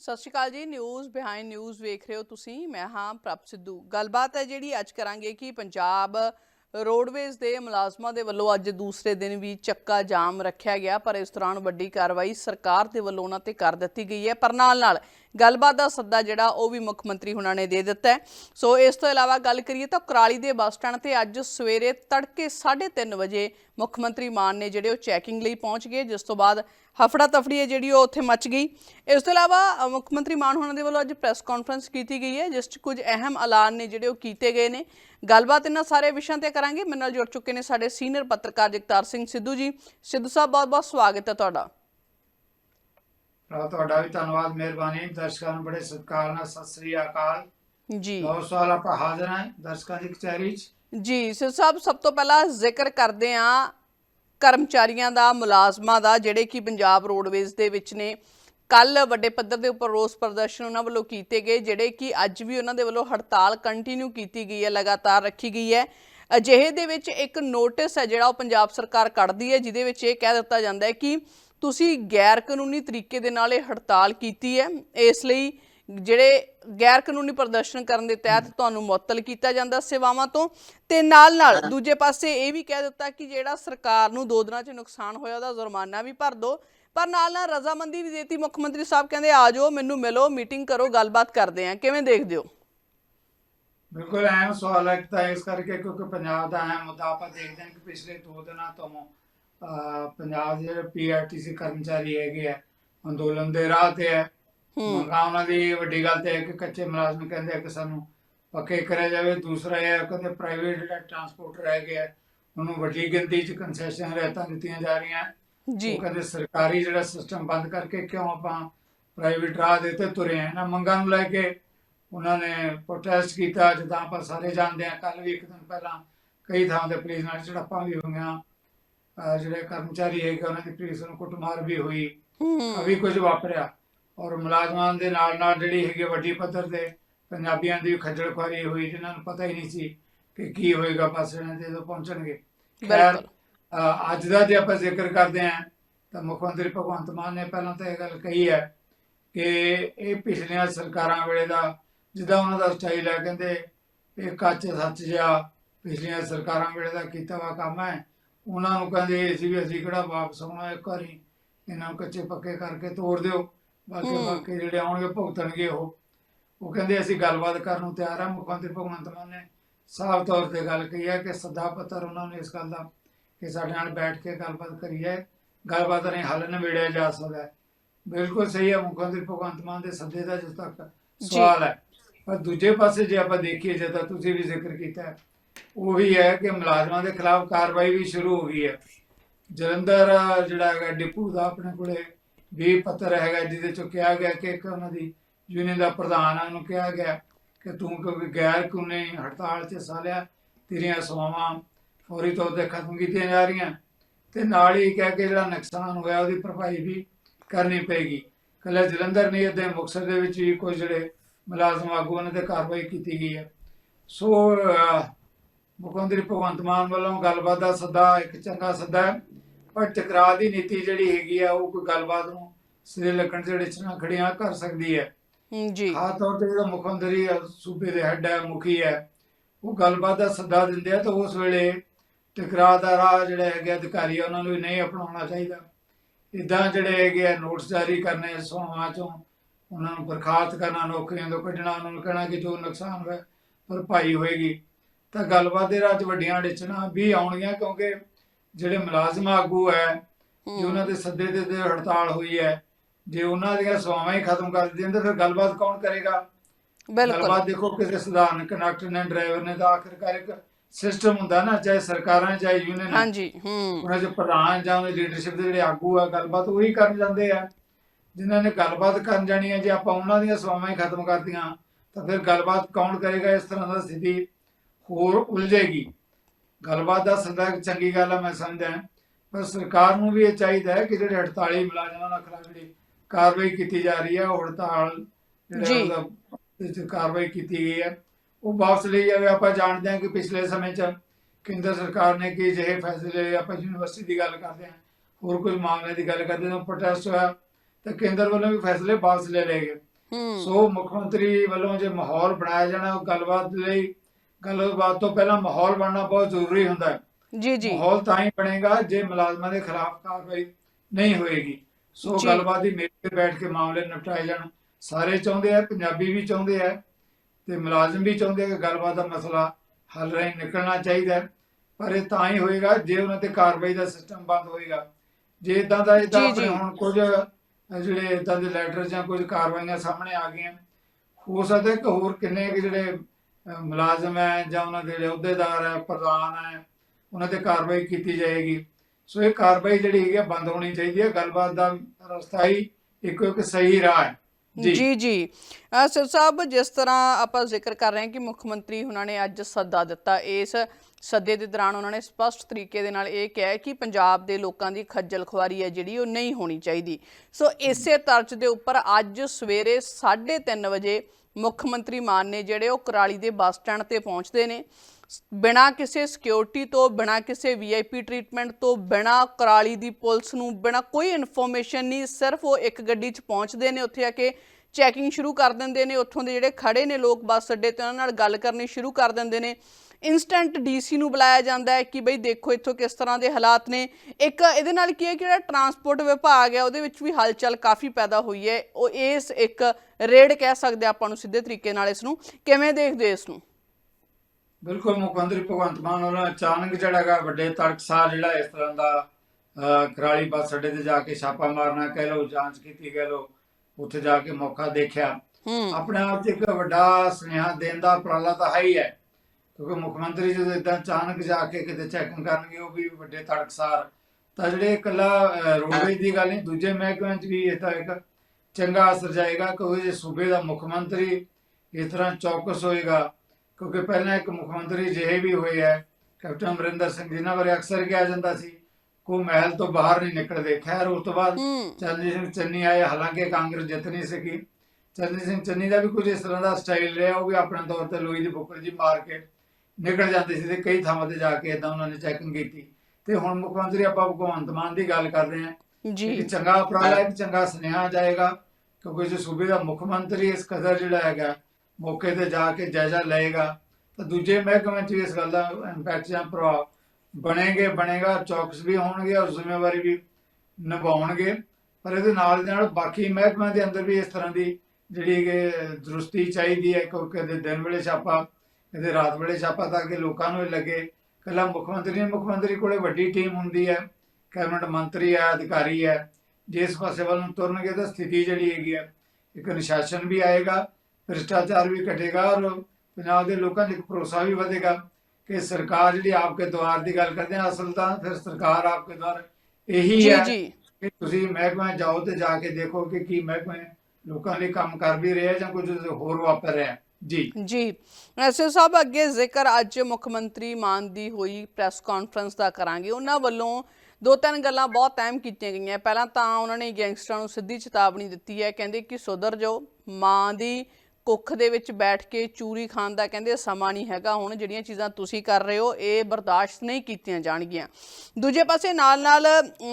ਸਤਿ ਸ਼੍ਰੀ ਅਕਾਲ ਜੀ ਨਿਊਜ਼ ਬਿਹਾਈਂਡ ਨਿਊਜ਼ ਵੇਖ ਰਹੇ ਹੋ ਤੁਸੀਂ, ਮੈਂ ਹਾਂ ਪ੍ਰਭ ਸਿੱਧੂ। ਗੱਲਬਾਤ ਹੈ ਜਿਹੜੀ ਅੱਜ ਕਰਾਂਗੇ ਕਿ ਪੰਜਾਬ ਰੋਡਵੇਜ਼ ਦੇ ਮੁਲਾਜ਼ਮਾਂ ਦੇ ਵੱਲੋਂ ਅੱਜ ਦੂਸਰੇ ਦਿਨ ਵੀ ਚੱਕਾ ਜਾਮ ਰੱਖਿਆ ਗਿਆ, ਪਰ ਇਸ ਦੌਰਾਨ ਵੱਡੀ ਕਾਰਵਾਈ ਸਰਕਾਰ ਦੇ ਵੱਲੋਂ ਉਹਨਾਂ ਤੇ ਕਰ ਦਿੱਤੀ ਗਈ ਹੈ। ਪਰ ਨਾਲ ਨਾਲ ਗੱਲਬਾਤ ਦਾ ਸੱਦਾ ਜਿਹੜਾ ਉਹ ਵੀ ਮੁੱਖ ਮੰਤਰੀ ਹੁਣਾਂ ਨੇ ਦੇ ਦਿੱਤਾ ਸੋ ਇਸ ਤੋਂ ਇਲਾਵਾ ਗੱਲ ਕਰੀਏ ਤਾਂ ਕੁਰਾਲੀ ਦੇ ਬੱਸ ਸਟੈਂਡ ਤੇ ਅੱਜ ਸਵੇਰੇ ਤੜਕੇ 3:30 ਵਜੇ ਮੁੱਖ ਮੰਤਰੀ ਮਾਨ ਨੇ ਜਿਹੜੇ ਉਹ ਚੈਕਿੰਗ ਲਈ ਪਹੁੰਚ ਗਏ, ਜਿਸ ਤੋਂ ਬਾਅਦ ਹਫੜਾ ਤਫੜੀ ਹੈ ਜਿਹੜੀ ਉਹ ਉੱਥੇ ਮਚ ਗਈ। ਇਸ ਤੋਂ ਇਲਾਵਾ ਮੁੱਖ ਮੰਤਰੀ ਮਾਨ ਹੋਣਾ ਦੇ ਵੱਲੋਂ ਅੱਜ ਪ੍ਰੈਸ ਕਾਨਫਰੰਸ ਕੀਤੀ ਗਈ ਹੈ, ਜਿਸ 'ਚ ਕੁਝ ਅਹਿਮ ਐਲਾਨ ਨੇ ਜਿਹੜੇ ਉਹ ਕੀਤੇ ਗਏ ਨੇ। ਗੱਲਬਾਤ ਇਹਨਾਂ ਸਾਰੇ ਵਿਸ਼ਿਆਂ ਤੇ ਕਰਾਂਗੇ। ਮੇਰੇ ਨਾਲ ਜੁੜ ਚੁੱਕੇ ਨੇ ਸਾਡੇ ਸੀਨੀਅਰ ਪੱਤਰਕਾਰ ਜਗਤਾਰ ਸਿੰਘ ਸਿੱਧੂ ਜੀ। ਸਿੱਧੂ ਸਾਹਿਬ ਬਹੁਤ ਬਹੁਤ ਸਵਾਗਤ ਹੈ ਤੁਹਾਡਾ। ਭਰਾ ਤੁਹਾਡਾ ਵੀ ਧੰਨਵਾਦ ਮਿਹਰਬਾਨੀ। ਦਰਸ਼ਕਾਂ ਨੂੰ ਬੜੇ ਸਤਿਕਾਰ ਨਾਲ ਸਤਿ ਸ੍ਰੀ ਅਕਾਲ। ਜੀ। ਬਹੁਤ ਸਵਾਲ ਆਪਾਂ ਹਾਜ਼ਰ ਹਾਂ ਦਰਸ਼ਕਾਂ ਦੀ ਕਚਹਿਰੀ 'ਚ। ਜੀ ਸਿਰ ਸਾਹਿਬ ਸਭ ਤੋਂ ਪਹਿਲਾਂ ਜ਼ਿਕਰ ਕਰਦੇ ਹਾਂ ਕਰਮਚਾਰੀਆਂ ਦਾ ਮੁਲਾਜ਼ਮਾਂ ਦਾ ਜਿਹੜੇ ਕਿ ਪੰਜਾਬ ਰੋਡਵੇਜ਼ ਦੇ ਵਿੱਚ ਨੇ। ਕੱਲ ਵੱਡੇ ਪੱਧਰ ਦੇ ਉੱਪਰ ਰੋਸ ਪ੍ਰਦਰਸ਼ਨ ਉਹਨਾਂ ਵੱਲੋਂ ਕੀਤੇ ਗਏ ਜਿਹੜੇ ਕਿ ਅੱਜ ਵੀ ਉਹਨਾਂ ਦੇ ਵੱਲੋਂ ਹੜਤਾਲ ਕੰਟੀਨਿਊ ਕੀਤੀ ਗਈ ਹੈ ਲਗਾਤਾਰ ਰੱਖੀ ਗਈ ਹੈ। ਅਜਿਹੇ ਦੇ ਵਿੱਚ ਇੱਕ ਨੋਟਿਸ ਹੈ ਜਿਹੜਾ ਉਹ ਪੰਜਾਬ ਸਰਕਾਰ ਕੱਢਦੀ ਹੈ ਜਿਹਦੇ ਵਿੱਚ ਇਹ ਕਹਿ ਦਿੱਤਾ ਜਾਂਦਾ ਹੈ ਕਿ ਤੁਸੀਂ ਗੈਰ ਕਾਨੂੰਨੀ ਤਰੀਕੇ ਦੇ ਨਾਲ ਇਹ ਹੜਤਾਲ ਕੀਤੀ ਹੈ, ਇਸ ਲਈ ਜਿਹੜੇ ਗੈਰ ਕਾਨੂੰਨੀ ਪ੍ਰਦਰਸ਼ਨ ਕਰਨ ਦੇ ਤਹਿਤ ਤੁਹਾਨੂੰ ਮੁਅੱਤਲ ਕੀਤਾ ਜਾਂਦਾ ਸੇਵਾਵਾਂ ਤੋਂ ਤੇ ਨਾਲ ਨਾਲ ਦੂਜੇ ਪਾਸੇ ਇਹ ਵੀ ਕਹਿ ਦਿੱਤਾ ਕਿ ਜਿਹੜਾ ਸਰਕਾਰ ਨੂੰ ਦੋ ਦਿਨਾਂ 'ਚ ਨੁਕਸਾਨ ਹੋਇਆ ਉਹਦਾ ਜੁਰਮਾਨਾ ਵੀ ਭਰ ਦਿਓ, ਪਰ ਨਾਲ ਨਾਲ ਰਜ਼ਾਮੰਦੀ ਵੀ ਦੇਤੀ। ਮੁੱਖ ਮੰਤਰੀ ਸਾਹਿਬ ਕਹਿੰਦੇ, ਆ ਜਾਓ, ਮੈਨੂੰ ਮਿਲੋ, ਮੀਟਿੰਗ ਕਰੋ, ਗੱਲਬਾਤ ਕਰਦੇ ਆ। ਕਿਵੇਂ ਦੇਖਦੇ ਹੋ? ਬਿਲਕੁਲ, ਅਹਿਮ ਸਵਾਲ ਹੈ ਤਾਂ ਇਸ ਕਰਕੇ ਕਿਉਂਕਿ ਪੰਜਾਬ ਦਾ ਅਹਿਮ ਮੁੱਦਾ ਆਪਾਂ ਦੇਖਦੇ ਹਾਂ ਕਿ ਪਿਛਲੇ 2 ਦਿਨਾਂ ਤੋਂ ਪੰਜਾਬ ਦੇ ਜਿਹੜੇ ਪੀਆਰਟੀਸੀ ਕਰਮਚਾਰੀ ਹੈਗੇ ਆ ਅੰਦੋਲਨ ਦੇ ਰਾਹ ਤੇ ਹੈ। ਮੰਗਾਂ ਉਹਨਾਂ ਦੀ ਵੱਡੀ ਗੱਲ ਤੇ ਹੈ ਕਿ ਕੱਚੇ ਮੁਲਾਜ਼ਮ ਕਹਿੰਦੇ ਆ ਕਿ ਸਾਨੂੰ ਪੱਕੇ ਕਰਿਆ ਜਾਵੇ ਦੂਸਰਾ ਇਹ ਹੈ ਕਹਿੰਦੇ ਪ੍ਰਾਈਵੇਟ ਜਿਹੜਾ ਟਰਾਂਸਪੋਰਟਰ ਹੈਗੇ ਆ। ਉਹਨੂੰ ਵੱਡੀ ਗਿਣਤੀ 'ਚ ਕੰਸੈਸ਼ਨ ਰਹਿਤਾਂ ਦਿੱਤੀਆਂ ਜਾ ਰਹੀਆਂ। ਜੀ। ਉਹ ਕਹਿੰਦੇ ਸਰਕਾਰੀ ਜਿਹੜਾ ਸਿਸਟਮ ਬੰਦ ਕਰਕੇ ਕਿਉਂ ਆਪਾਂ ਪ੍ਰਾਈਵੇਟ ਰਾਹ ਦੇ ਤੇ ਤੁਰੇ ਆ? ਇਹਨਾਂ ਮੰਗਾਂ ਨੂੰ ਲੈ ਕੇ ਉਹਨਾਂ ਨੇ ਪ੍ਰੋਟੈਸਟ ਕੀਤਾ। ਜਿੱਦਾਂ ਆਪਾਂ ਸਾਰੇ ਜਾਣਦੇ ਆ ਕੱਲ ਵੀ ਇੱਕ ਦਿਨ ਪਹਿਲਾਂ ਕਈ ਥਾਂ ਤੇ ਪੁਲਿਸ ਨਾਲ ਝੜਪਾਂ ਵੀ ਹੋਈਆਂ। ਅਹ ਜਿਹੜੇ ਕਰਮਚਾਰੀ ਹੈਗੇ ਉਹਨਾਂ ਦੀ ਪੁਲਿਸ ਨੂੰ ਕੁੱਟਮਾਰ ਵੀ ਹੋਈ। ਹੂੰ। ਵੀ ਕੁਝ ਵਾਪਰਿਆ। ਔਰ ਮੁਲਾਜ਼ਮਾਂ ਦੇ ਨਾਲ ਨਾਲ ਜਿਹੜੀ ਹੈਗੀ ਵੱਡੀ ਪੱਧਰ ਤੇ ਪੰਜਾਬੀਆਂ ਦੀ ਖੱਜਲ ਖੁਆਰੀ ਹੋਈ ਜਿਨ੍ਹਾਂ ਨੂੰ ਪਤਾ ਹੀ ਨਹੀਂ ਸੀ ਕਿ ਕੀ ਹੋਏਗਾ ਪਾਸੜਾਂ ਤੇ ਜਦੋਂ ਪਹੁੰਚਣਗੇ। ਖੈਰ ਬਿਲਕੁਲ। ਅੱਜ ਦਾ ਜੇ ਆਪਾਂ ਜ਼ਿਕਰ ਕਰਦੇ ਹਾਂ ਤਾਂ ਮੁੱਖ ਮੰਤਰੀ ਭਗਵੰਤ ਮਾਨ ਨੇ ਪਹਿਲਾਂ ਤਾਂ ਇਹ ਗੱਲ ਕਹੀ ਹੈ ਕਿ ਇਹ ਪਿਛਲੀਆਂ ਸਰਕਾਰਾਂ ਵੇਲੇ ਦਾ ਜਿੱਦਾਂ ਉਹਨਾਂ ਦਾ ਸਟਾਈਲ ਹੈ ਕਹਿੰਦੇ ਇਹ ਕੱਚ ਸੱਚ ਜਿਹਾ ਪਿਛਲੀਆਂ ਸਰਕਾਰਾਂ ਵੇਲੇ ਦਾ ਕੀਤਾ ਵਾ ਕੰਮ ਹੈ। ਉਹਨਾਂ ਨੂੰ ਕਹਿੰਦੇ ਸੀ ਵੀ ਅਸੀਂ ਕਿਹੜਾ ਵਾਪਸ ਆਉਣਾ ਇੱਕ ਵਾਰੀ ਇਹਨਾਂ ਨੂੰ ਕੱਚੇ ਪੱਕੇ ਕਰਕੇ ਤੋੜ ਦਿਓ। ਬਾਕੀ ਹੂੰ। ਬਾਕੀ ਜਿਹੜੇ ਆਉਣਗੇ ਭੁਗਤਣਗੇ ਉਹ। ਉਹ ਕਹਿੰਦੇ ਅਸੀਂ ਗੱਲਬਾਤ ਕਰਨ ਨੂੰ ਤਿਆਰ ਹਾਂ। ਮੁੱਖ ਮੰਤਰੀ ਭਗਵੰਤ ਮਾਨ ਨੇ ਸਾਫ਼ ਤੌਰ ਤੇ ਗੱਲ ਕਹੀ ਹੈ ਕਿ ਸੱਦਾ ਪੱਤਰ ਉਹਨਾਂ ਨੇ ਇਸ ਗੱਲ ਦਾ ਕਿ ਸਾਡੇ ਨਾਲ ਬੈਠ ਕੇ ਗੱਲਬਾਤ ਕਰੀਏ ਗੱਲਬਾਤ ਨਹੀਂ ਹੱਲ ਨਿਬੇੜਿਆ ਜਾ ਸਕਦਾ ਹੈ। ਬਿਲਕੁਲ ਸਹੀ ਹੈ। ਮੁੱਖ ਮੰਤਰੀ ਭਗਵੰਤ ਮਾਨ ਦੇ ਸੱਦੇ ਦਾ ਜਿਸ ਤੱਕ ਸਵਾਲ ਹੈ। ਪਰ ਦੂਜੇ ਪਾਸੇ ਜੇ ਆਪਾਂ ਦੇਖੀਏ ਜੇ ਤਾਂ ਤੁਸੀਂ ਵੀ ਜ਼ਿਕਰ ਕੀਤਾ ਹੈ, ਉਹੀ ਹੈ ਕਿ ਮੁਲਾਜ਼ਮਾਂ ਦੇ ਖਿਲਾਫ ਕਾਰਵਾਈ ਵੀ ਸ਼ੁਰੂ ਹੋ ਗਈ ਹੈ। ਜਲੰਧਰ ਜਿਹੜਾ ਹੈਗਾ ਡਿਪੂ ਦਾ ਆਪਣੇ ਕੋਲੇ ਵੀ ਪੱਤਰ ਹੈਗਾ, ਜਿਹਦੇ ਚੋਂ ਕਿਹਾ ਗਿਆ ਕਿ ਇੱਕ ਉਹਨਾਂ ਦੀ ਯੂਨੀਅਨ ਦਾ ਪ੍ਰਧਾਨ ਆ, ਉਹਨੂੰ ਕਿਹਾ ਗਿਆ ਕਿ ਤੂੰ ਕਿਉਂਕਿ ਗੈਰ ਕਾਨੂੰਨੀ ਹੜਤਾਲ 'ਚ ਹਿੱਸਾ ਲਿਆ, ਤੇਰੀਆਂ ਸੇਵਾਵਾਂ ਫੌਰੀ ਤੌਰ ਤੇ ਖਤਮ ਕੀਤੀਆਂ ਜਾ ਰਹੀਆਂ। ਤੇ ਨਾਲ ਹੀ ਕਹਿ ਕੇ ਜਿਹੜਾ ਨੁਕਸਾਨ ਹੋਇਆ, ਉਹਦੀ ਭਰਪਾਈ ਵੀ ਕਰਨੀ ਪਏਗੀ। ਕੱਲ੍ਹ ਜਲੰਧਰ ਨਹੀਂ ਅੱਦੇ ਮੁਕਤਸਰ ਦੇ ਵਿੱਚ ਵੀ ਕੁਝ ਜਿਹੜੇ ਮੁਲਾਜ਼ਮ ਆਗੂ ਉਹਨਾਂ ਤੇ ਕਾਰਵਾਈ ਕੀਤੀ ਗਈ ਹੈ। ਸੋ ਮੁੱਖ ਮੰਤਰੀ ਭਗਵੰਤ ਮਾਨ ਵੱਲੋਂ ਗੱਲਬਾਤ ਦਾ ਸੱਦਾ ਇੱਕ ਚੰਗਾ ਸੱਦਾ ਹੈ। ਪਰ ਟਕਰਾਅ ਦੀ ਨੀਤੀ ਜਿਹੜੀ ਹੈਗੀ ਆ ਉਹ ਕੋਈ ਗੱਲਬਾਤ ਨੂੰ ਸਿਰੇ ਲੱਗਣ ਜਿਹੜੇ ਚਨਾ ਖੜੀਆਂ ਕਰ ਸਕਦੀ ਹੈ। ਜੀ। ਖਾਸ ਤੌਰ ਤੇ ਜਿਹੜਾ ਮੁੱਖ ਮੰਤਰੀ ਸੂਬੇ ਦੇ ਹੈੱਡ ਹੈ ਮੁਖੀ ਹੈ ਉਹ ਗੱਲਬਾਤ ਦਾ ਸੱਦਾ ਦਿੰਦੇ ਆ ਤਾਂ ਉਸ ਵੇਲੇ ਟਕਰਾਅ ਦਾ ਰਾਹ ਜਿਹੜਾ ਹੈਗਾ ਅਧਿਕਾਰੀ ਉਹਨਾਂ ਨੂੰ ਵੀ ਨਹੀਂ ਅਪਣਾਉਣਾ ਚਾਹੀਦਾ। ਇਦਾਂ ਜਿਹੜੇ ਹੈਗੇ ਨੋਟਿਸ ਜਾਰੀ ਕਰਨੇ ਸੋਹਾਂ ਚੋਂ ਉਹਨਾਂ ਨੂੰ ਬਰਖਾਸਤ ਕਰਨਾ ਨੌਕਰੀਆਂ ਤੋਂ ਕੱਢਣਾ ਉਹਨਾਂ ਨੂੰ ਕਹਿਣਾ ਕਿ ਜੋ ਨੁਕਸਾਨ ਹੋਇਆ ਭਰਪਾਈ ਹੋਏਗੀ। ਤਾਂ ਗੱਲਬਾਤ ਦੇ 'ਚ ਵੱਡੀਆਂ ਅੜਚਣਾ ਵੀ ਆਉਣਗੀਆਂ ਕਿਉਂਕਿ ਜਿਹੜੇ ਮੁਲਾਜ਼ਮ ਆਗੂ ਹੈ ਜੇ ਉਹਨਾਂ ਦੇ ਸੱਦੇ ਤੇ ਤੇ ਹੜਤਾਲ ਹੋਈ ਹੈ ਜੇ ਉਹਨਾਂ ਦੀਆਂ ਸੇਵਾਵਾਂ ਹੀ ਖਤਮ ਕਰ ਦਿੱਤੀਆਂ ਤਾਂ ਫਿਰ ਗੱਲਬਾਤ ਕੌਣ ਕਰੇਗਾ? ਬਿਲਕੁਲ। ਗੱਲਬਾਤ ਦੇਖੋ ਕਿਸੇ ਸਧਾਰਨ ਕੰਡਕਟਰ ਨੇ ਡਰਾਈਵਰ ਨੇ ਤਾਂ ਆਖਿਰਕਾਰ ਇੱਕ ਸਿਸਟਮ ਹੁੰਦਾ ਨਾ ਚਾਹੇ ਸਰਕਾਰਾਂ ਚਾਹੇ ਯੂਨੀਅਨ ਹਾਂਜੀ ਹੂੰ। ਉਹਨਾਂ ਦੇ ਪ੍ਰਧਾਨ ਜਾਂ ਉਹਦੇ ਲੀਡਰਸ਼ਿਪ ਦੇ ਜਿਹੜੇ ਆਗੂ ਆ ਗੱਲਬਾਤ ਉਹੀ ਕਰਨ ਜਾਂਦੇ ਆ। ਜਿਨ੍ਹਾਂ ਨੇ ਗੱਲਬਾਤ ਕਰਨ ਜਾਣੀ ਹੈ ਜੇ ਆਪਾਂ ਉਹਨਾਂ ਦੀਆਂ ਸੇਵਾਵਾਂ ਹੀ ਖਤਮ ਕਰਤੀਆਂ ਤਾਂ ਫਿਰ ਗੱਲਬਾਤ ਕੌਣ ਕਰੇਗਾ? ਇਸ ਤਰ੍ਹਾਂ ਦਾ ਸਥਿਤੀ ਹੋਰ ਉਲਝੇਗੀ। ਗੱਲਬਾਤ ਦਾ ਸੱਦਾ ਇੱਕ ਚੰਗੀ ਗੱਲ ਆ ਮੈਂ ਸਮਝਦਾ ਪਰ ਸਰਕਾਰ ਨੂੰ ਵੀ ਇਹ ਚਾਹੀਦਾ ਹੈ ਕਿ ਜਿਹੜੇ 48 ਮੁਲਾਜ਼ਮਾਂ ਨਾਲ ਖਿਲਾਫ ਜਿਹੜੀ ਕਾਰਵਾਈ ਕੀਤੀ ਜਾ ਰਹੀ ਹੈ ਉਹ ਹੜਤਾਲ। ਜਿਹੜਾ ਕਾਰਵਾਈ ਕੀਤੀ ਗਈ ਹੈ ਉਹ ਵਾਪਸ ਲਈ ਜਾਵੇ। ਆਪਾਂ ਜਾਣਦੇ ਹਾਂ ਕਿ ਪਿਛਲੇ ਸਮੇਂ 'ਚ ਕੇਂਦਰ ਸਰਕਾਰ ਨੇ ਕੀ ਜਿਹੇ ਫੈਸਲੇ ਆਪਾਂ ਯੂਨੀਵਰਸਿਟੀ ਦੀ ਗੱਲ ਕਰਦੇ ਹਾਂ ਹੋਰ ਕੁਝ ਮਾਮਲੇ ਦੀ ਗੱਲ ਕਰਦੇ ਹਾਂ ਪ੍ਰੋਟੈਸਟ ਹੋਇਆ ਤਾਂ ਕੇਂਦਰ ਵੱਲੋਂ ਵੀ ਫੈਸਲੇ ਵਾਪਸ ਲੈ ਲਏ ਗਏ। ਹੂੰ। ਸੋ ਮੁੱਖ ਮੰਤਰੀ ਵੱਲੋਂ ਜੇ ਮਾਹੌਲ ਬਣਾਇਆ ਜਾਣਾ ਉਹ ਗੱਲਬਾਤ ਲਈ ਗੱਲਬਾਤ ਤੋਂ ਪਹਿਲਾਂ ਮਾਹੌਲ ਬਣਨਾ ਬਹੁਤ ਜ਼ਰੂਰੀ ਹੁੰਦਾ ਹੈ ਜੀ ਜੀ ਮਾਹੌਲ ਤਾਂ ਹੀ ਬਣੇਗਾ ਜੇ ਮੁਲਾਜ਼ਮਾਂ ਦੇ ਖਿਲਾਫ ਕਾਰਵਾਈ ਨਹੀਂ ਹੋਏਗੀ ਸੋ। ਗੱਲਬਾਤ ਦੀ ਮੇਜ਼ ਤੇ ਬੈਠ ਕੇ ਮਾਮਲੇ ਨਿਪਟਾਏ ਜਾਣ ਸਾਰੇ ਚਾਹੁੰਦੇ ਆ ਪੰਜਾਬੀ ਵੀ ਚਾਹੁੰਦੇ ਆ ਤੇ ਮੁਲਾਜ਼ਮ ਵੀ ਚਾਹੁੰਦੇ ਆ ਕਿ ਗੱਲਬਾਤ ਦਾ ਮਸਲਾ ਹੱਲ ਰਾਹੀਂ ਨਿਕਲਣਾ ਚਾਹੀਦਾ। ਪਰ ਇਹ ਤਾਂ ਹੀ ਹੋਏਗਾ ਜੇ ਉਹਨਾਂ ਤੇ ਕਾਰਵਾਈ ਦਾ ਸਿਸਟਮ ਬੰਦ ਹੋਏਗਾ ਜੇ ਇਦਾਂ ਦਾ ਇਦਾਂ ਆਪਣੇ। ਹੁਣ ਕੁਝ ਜਿਹੜੇ ਇਦਾਂ ਦੇ ਲੈਟਰ ਜਾਂ ਕੁਝ ਕਾਰਵਾਈਆਂ ਸਾਹਮਣੇ ਆ ਗਈਆਂ ਹੋ ਸਕਦਾ ਕਿ ਹੋਰ ਕਿੰਨੇ ਜਿਹੜੇ ਮੁਲਾਜ਼ਮ ਹੈ ਜਾਂ ਉਹਨਾਂ ਦੇ ਅਹੁਦੇਦਾਰ ਹੈ, ਪ੍ਰਧਾਨ ਹੈ, ਉਹਨਾਂ ਤੇ ਕਾਰਵਾਈ ਕੀਤੀ ਜਾਏਗੀ। ਸੋ ਇਹ ਕਾਰਵਾਈ ਜਿਹੜੀ ਹੈਗੀ ਬੰਦ ਹੋਣੀ ਚਾਹੀਦੀ ਹੈ। ਗੱਲਬਾਤ ਦਾ ਰਸਤਾ ਹੀ ਇੱਕੋ, ਇੱਕ ਸਹੀ ਰਾਹ ਹੈ। ਜੀ। ਜੀ ਸਿਰ ਸਾਹਿਬ, ਜਿਸ ਤਰ੍ਹਾਂ ਆਪਾਂ ਜ਼ਿਕਰ ਕਰ ਰਹੇ ਹਾਂ ਕਿ ਮੁੱਖ ਮੰਤਰੀ ਉਹਨਾਂ ਨੇ ਅੱਜ ਸੱਦਾ ਦਿੱਤਾ, ਇਸ ਸੱਦੇ ਦੇ ਦੌਰਾਨ ਉਹਨਾਂ ਨੇ ਸਪਸ਼ਟ ਤਰੀਕੇ ਦੇ ਨਾਲ ਇਹ ਕਿਹਾ ਕਿ ਪੰਜਾਬ ਦੇ ਲੋਕਾਂ ਦੀ ਖੱਜਲ ਖੁਆਰੀ ਹੈ ਜਿਹੜੀ, ਉਹ ਨਹੀਂ ਹੋਣੀ ਚਾਹੀਦੀ। ਸੋ ਇਸੇ ਤਰਜ਼ ਦੇ ਉੱਪਰ ਅੱਜ ਸਵੇਰੇ 3:30 ਵਜੇ ਮੁੱਖ ਮੰਤਰੀ ਮਾਨ ਨੇ ਜਿਹੜੇ ਉਹ ਕਰਾਲੀ ਦੇ ਬੱਸ ਸਟੈਂਡ ਤੇ ਪਹੁੰਚਦੇ ਨੇ। ਬਿਨਾ ਕਿਸੇ ਸਿਕਿਉਰਿਟੀ ਤੋਂ, ਬਿਨਾ ਕਿਸੇ ਵੀਆਈਪੀ ਟ੍ਰੀਟਮੈਂਟ ਤੋਂ, ਬਿਨਾ ਕਰਾਲੀ ਦੀ ਪੁਲਿਸ ਨੂੰ, ਬਿਨਾ ਕੋਈ ਇਨਫੋਰਮੇਸ਼ਨ ਨਹੀਂ, ਸਿਰਫ ਉਹ ਇੱਕ ਗੱਡੀ 'ਚ ਪਹੁੰਚਦੇ ਨੇ। ਉੱਥੇ ਆ ਕੇ ਚੈਕਿੰਗ ਸ਼ੁਰੂ ਕਰ ਦਿੰਦੇ ਨੇ, ਉੱਥੋਂ ਦੇ ਜਿਹੜੇ ਖੜੇ ਨੇ ਲੋਕ ਬੱਸ ਅੱਡੇ ਤੇ, ਉਹਨਾਂ ਨਾਲ ਗੱਲ ਕਰਨੀ ਸ਼ੁਰੂ ਕਰ ਦਿੰਦੇ ਨੇ। ਇਨਸਟੈਂਟ ਡੀਸੀ ਨੂੰ ਬੁਲਾਇਆ ਜਾਂਦਾ ਹੈ ਕਿ ਬਈ ਦੇਖੋ ਇੱਥੋਂ ਕਿਸ ਤਰ੍ਹਾਂ ਦੇ ਹਾਲਾਤ ਨੇ। ਇੱਕ ਇਹਦੇ ਨਾਲ ਕੀ ਹੈ ਕਿ ਜਿਹੜਾ ਟਰਾਂਸਪੋਰਟ ਵਿਭਾਗ ਹੈ, ਉਹਦੇ ਵਿੱਚ ਵੀ ਹਲਚਲ ਕਾਫੀ ਪੈਦਾ ਹੋਈ ਹੈ। ਉਹ ਇਸ ਇੱਕ ਰੇਡ ਕਹਿ ਸਕਦੇ ਆਪਾਂ ਨੂੰ ਸਿੱਧੇ ਤਰੀਕੇ ਨਾਲ ਇਸ ਨੂੰ। ਕਿਵੇਂ ਦੇਖਦੇ ਹੋ ਇਸ ਨੂੰ? ਬਿਲਕੁਲ ਮੁੱਖ ਮੰਤਰੀ ਭਗਵੰਤ ਮਾਨ ਵੱਲੋਂ ਅਚਾਨਕ ਜਿਹੜਾ ਹੈਗਾ ਵੱਡੇ ਤੜਕਸਾਰ ਜਿਹੜਾ ਇਸ ਤਰ੍ਹਾਂ ਦਾ ਕਰਾਲੀ ਬੱਸ ਅੱਡੇ ਤੇ ਜਾ ਕੇ ਛਾਪਾ ਮਾਰਨਾ, ਕਹਿ ਲਓ ਜਾਂਚ ਕੀਤੀ, ਕਹਿ ਲਓ ਉੱਥੇ ਜਾ ਕੇ ਮੌਕਾ ਦੇਖਿਆ। ਆਪਣੇ ਆਪ 'ਚ ਇੱਕ ਵੱਡਾ ਸੁਨੇਹਾ ਦੇਣ ਦਾ ਉਪਰਾਲਾ ਤਾਂ ਹੈ ਹੀ ਹੈ। ਕਿਉਂਕਿ ਮੁੱਖ ਮੰਤਰੀ ਜਦੋਂ ਇਦਾਂ ਅਚਾਨਕ ਜਾ ਕੇ ਕਿਤੇ ਚੈਕਿੰਗ ਕਰਨਗੇ ਉਹ ਵੀ ਵੱਡੇ ਤੜਕਸਾਰ। ਤਾਂ ਜਿਹੜੇ ਇਕੱਲਾ ਰੋਡਵੇਜ਼ ਦੀ ਗੱਲ ਨਹੀਂ ਦੂਜੇ ਮਹਿਕਮਿਆਂ 'ਚ ਵੀ ਇਹ ਤਾਂ ਇੱਕ ਚੰਗਾ ਅਸਰ ਜਾਏਗਾ ਕਿਉਂਕਿ ਜੇ ਸੂਬੇ ਦਾ ਮੁੱਖ ਮੰਤਰੀ ਇਸ ਤਰ੍ਹਾਂ ਚੌਕਸ ਹੋਏਗਾ। ਕਿਉਂਕਿ ਪਹਿਲਾਂ ਇੱਕ ਮੁੱਖ ਮੰਤਰੀ ਜਿਹੇ ਵੀ ਹੋਏ ਹੈ ਕੈਪਟਨ ਅਮਰਿੰਦਰ ਸਿੰਘ ਜਿਨ੍ਹਾਂ ਬਾਰੇ ਅਕਸਰ ਕਿਹਾ ਜਾਂਦਾ ਸੀ ਕੋ ਮਹਿਲ ਤੋਂ ਬਾਹਰ ਨਹੀਂ ਨਿਕਲਦੇ। ਖੈਰ ਉਸ ਤੋਂ ਬਾਅਦ ਚਰਨਜੀਤ ਸਿੰਘ ਚੰਨੀ ਆਏ। ਹਾਲਾਂਕਿ ਕਾਂਗਰਸ ਜਿੱਤ ਨਹੀਂ ਸਕੀ ਚਰਨਜੀਤ ਸਿੰਘ ਚੰਨੀ ਦਾ ਵੀ ਕੁਝ ਇਸ ਤਰ੍ਹਾਂ ਦਾ ਸਟਾਈਲ ਰਿਹਾ। ਉਹ ਵੀ ਆਪਣੇ ਤੌਰ ਤੇ ਲੋਈ ਦੀ ਬੁੱਕਰ ਜੀ ਮਾਰ ਕੇ ਨਿਕਲ ਜਾਂਦੇ ਸੀ ਤੇ ਕਈ ਥਾਵਾਂ ਤੇ ਜਾ ਕੇ ਇਦਾਂ ਉਹਨਾਂ ਨੇ ਚੈਕਿੰਗ ਕੀਤੀ। ਤੇ ਹੁਣ ਮੁੱਖ ਮੰਤਰੀ ਆਪਾਂ ਭਗਵੰਤ ਮਾਨ ਦੀ ਗੱਲ ਕਰ ਰਹੇ ਹਾਂ। ਜੀ। ਇੱਕ ਚੰਗਾ ਉਪਰਾਲਾ ਇੱਕ ਚੰਗਾ ਸੁਨੇਹਾ ਜਾਏਗਾ। ਕਿਉਂਕਿ ਜੇ ਸੂਬੇ ਦਾ ਮੁੱਖ ਮੰਤਰੀ ਇਸ ਕਦਰ ਜਿਹੜਾ ਹੈਗਾ ਮੌਕੇ ਤੇ ਜਾ ਕੇ ਜਾਇਜ਼ਾ ਲਏਗਾ। ਤਾਂ ਦੂਜੇ ਮਹਿਕਮੇ 'ਚ ਇਸ ਗੱਲ ਦਾ ਇੰਪੈਕਟ ਜਾਂ ਪ੍ਰਭਾਵ ਬਣੇਗੇ, ਬਣੇਗਾ, ਚੌਕਸ ਵੀ ਹੋਣਗੇ ਔਰ ਜ਼ਿੰਮੇਵਾਰੀ ਵੀ ਨਿਭਾਉਣਗੇ। ਪਰ ਇਹਦੇ ਨਾਲ ਦੇ ਨਾਲ ਬਾਕੀ ਮਹਿਕਮਿਆਂ ਦੇ ਅੰਦਰ ਵੀ ਇਸ ਤਰ੍ਹਾਂ ਦੀ ਜਿਹੜੀ ਕਿ ਦਰੁਸਤੀ ਚਾਹੀਦੀ ਹੈ ਕਿਉਂਕਿ ਕਦੇ ਦਿਨ ਵੇਲੇ ਛਾਪਾ, ਕਦੇ ਰਾਤ ਵੇਲੇ ਛਾਪਾ ਤਾਂ ਕਿ ਲੋਕਾਂ ਨੂੰ ਇਹ ਲੱਗੇ। ਕੱਲਾ ਮੁੱਖ ਮੰਤਰੀ ਨਹੀਂ, ਮੁੱਖ ਮੰਤਰੀ ਕੋਲੇ ਵੱਡੀ ਟੀਮ ਹੁੰਦੀ ਹੈ, ਕੈਬਨਿਟ ਮੰਤਰੀ ਹੈ, ਅਧਿਕਾਰੀ ਹੈ ਜਿਸ ਪਾਸੇ ਵੱਲ ਨੂੰ ਤੁਰਨਗੇ ਤਾਂ ਸਥਿਤੀ ਜਿਹੜੀ ਹੈਗੀ ਹੈ, ਇੱਕ ਅਨੁਸ਼ਾਸਨ ਵੀ ਆਏਗਾ, ਭ੍ਰਿਸ਼ਟਾਚਾਰ ਵੀ ਘਟੇਗਾ ਔਰ ਪੰਜਾਬ ਦੇ ਲੋਕਾਂ 'ਚ ਇੱਕ ਭਰੋਸਾ ਵੀ ਵਧੇਗਾ। ਕਿ ਸਰਕਾਰ ਜਿਹੜੀ ਆਪਕੇ ਦੁਆਰ ਦੀ ਗੱਲ ਕਰਦੇ ਆ ਅਸਲ ਤਾਂ ਫਿਰ ਸਰਕਾਰ ਆਪਕੇ ਦੁਆਰ ਇਹੀ ਹੈ ਜੀ। ਕਿ ਤੁਸੀਂ ਮਹਿਕਮੇ ਜਾਓ ਤੇ ਜਾ ਕੇ ਦੇਖੋ ਕਿ ਕੀ ਮਹਿਕਮੇ ਲੋਕਾਂ ਲਈ ਕੰਮ ਕਰ ਵੀ ਰਿਹਾ ਜਾਂ ਕੁਝ ਹੋਰ ਵਾਪਰ ਰਿਹਾ ਜੀ। ਜੀ। ਐਸਓ ਸਾਹਿਬ ਅੱਗੇ ਜ਼ਿਕਰ ਅੱਜ ਮੁੱਖ ਮੰਤਰੀ ਮਾਨ ਦੀ ਹੋਈ ਪ੍ਰੈਸ ਕਾਨਫਰੰਸ ਦਾ ਕਰਾਂਗੇ। ਉਹਨਾਂ ਵੱਲੋਂ ਦੋ ਤਿੰਨ ਗੱਲਾਂ ਬਹੁਤ ਅਹਿਮ ਕੀਤੀਆਂ ਗਈਆਂ। ਪਹਿਲਾਂ ਤਾਂ ਉਹਨਾਂ ਨੇ ਗੈਂਗਸਟਰਾਂ ਨੂੰ ਸਿੱਧੀ ਚੇਤਾਵਨੀ ਦਿੱਤੀ ਹੈ ਕਹਿੰਦੇ ਕਿ ਸੁਧਰ ਜਾਓ। ਮਾਂ ਦੀ ਕੁੱਖ ਦੇ ਵਿੱਚ ਬੈਠ ਕੇ ਚੂਰੀ ਖਾਣ ਦਾ ਕਹਿੰਦੇ ਸਮਾਂ ਨਹੀਂ ਹੈਗਾ ਹੁਣ ਜਿਹੜੀਆਂ ਚੀਜ਼ਾਂ ਤੁਸੀਂ ਕਰ ਰਹੇ ਹੋ, ਇਹ ਬਰਦਾਸ਼ਤ ਨਹੀਂ ਕੀਤੀਆਂ ਜਾਣਗੀਆਂ ਦੂਜੇ ਪਾਸੇ ਨਾਲ ਨਾਲ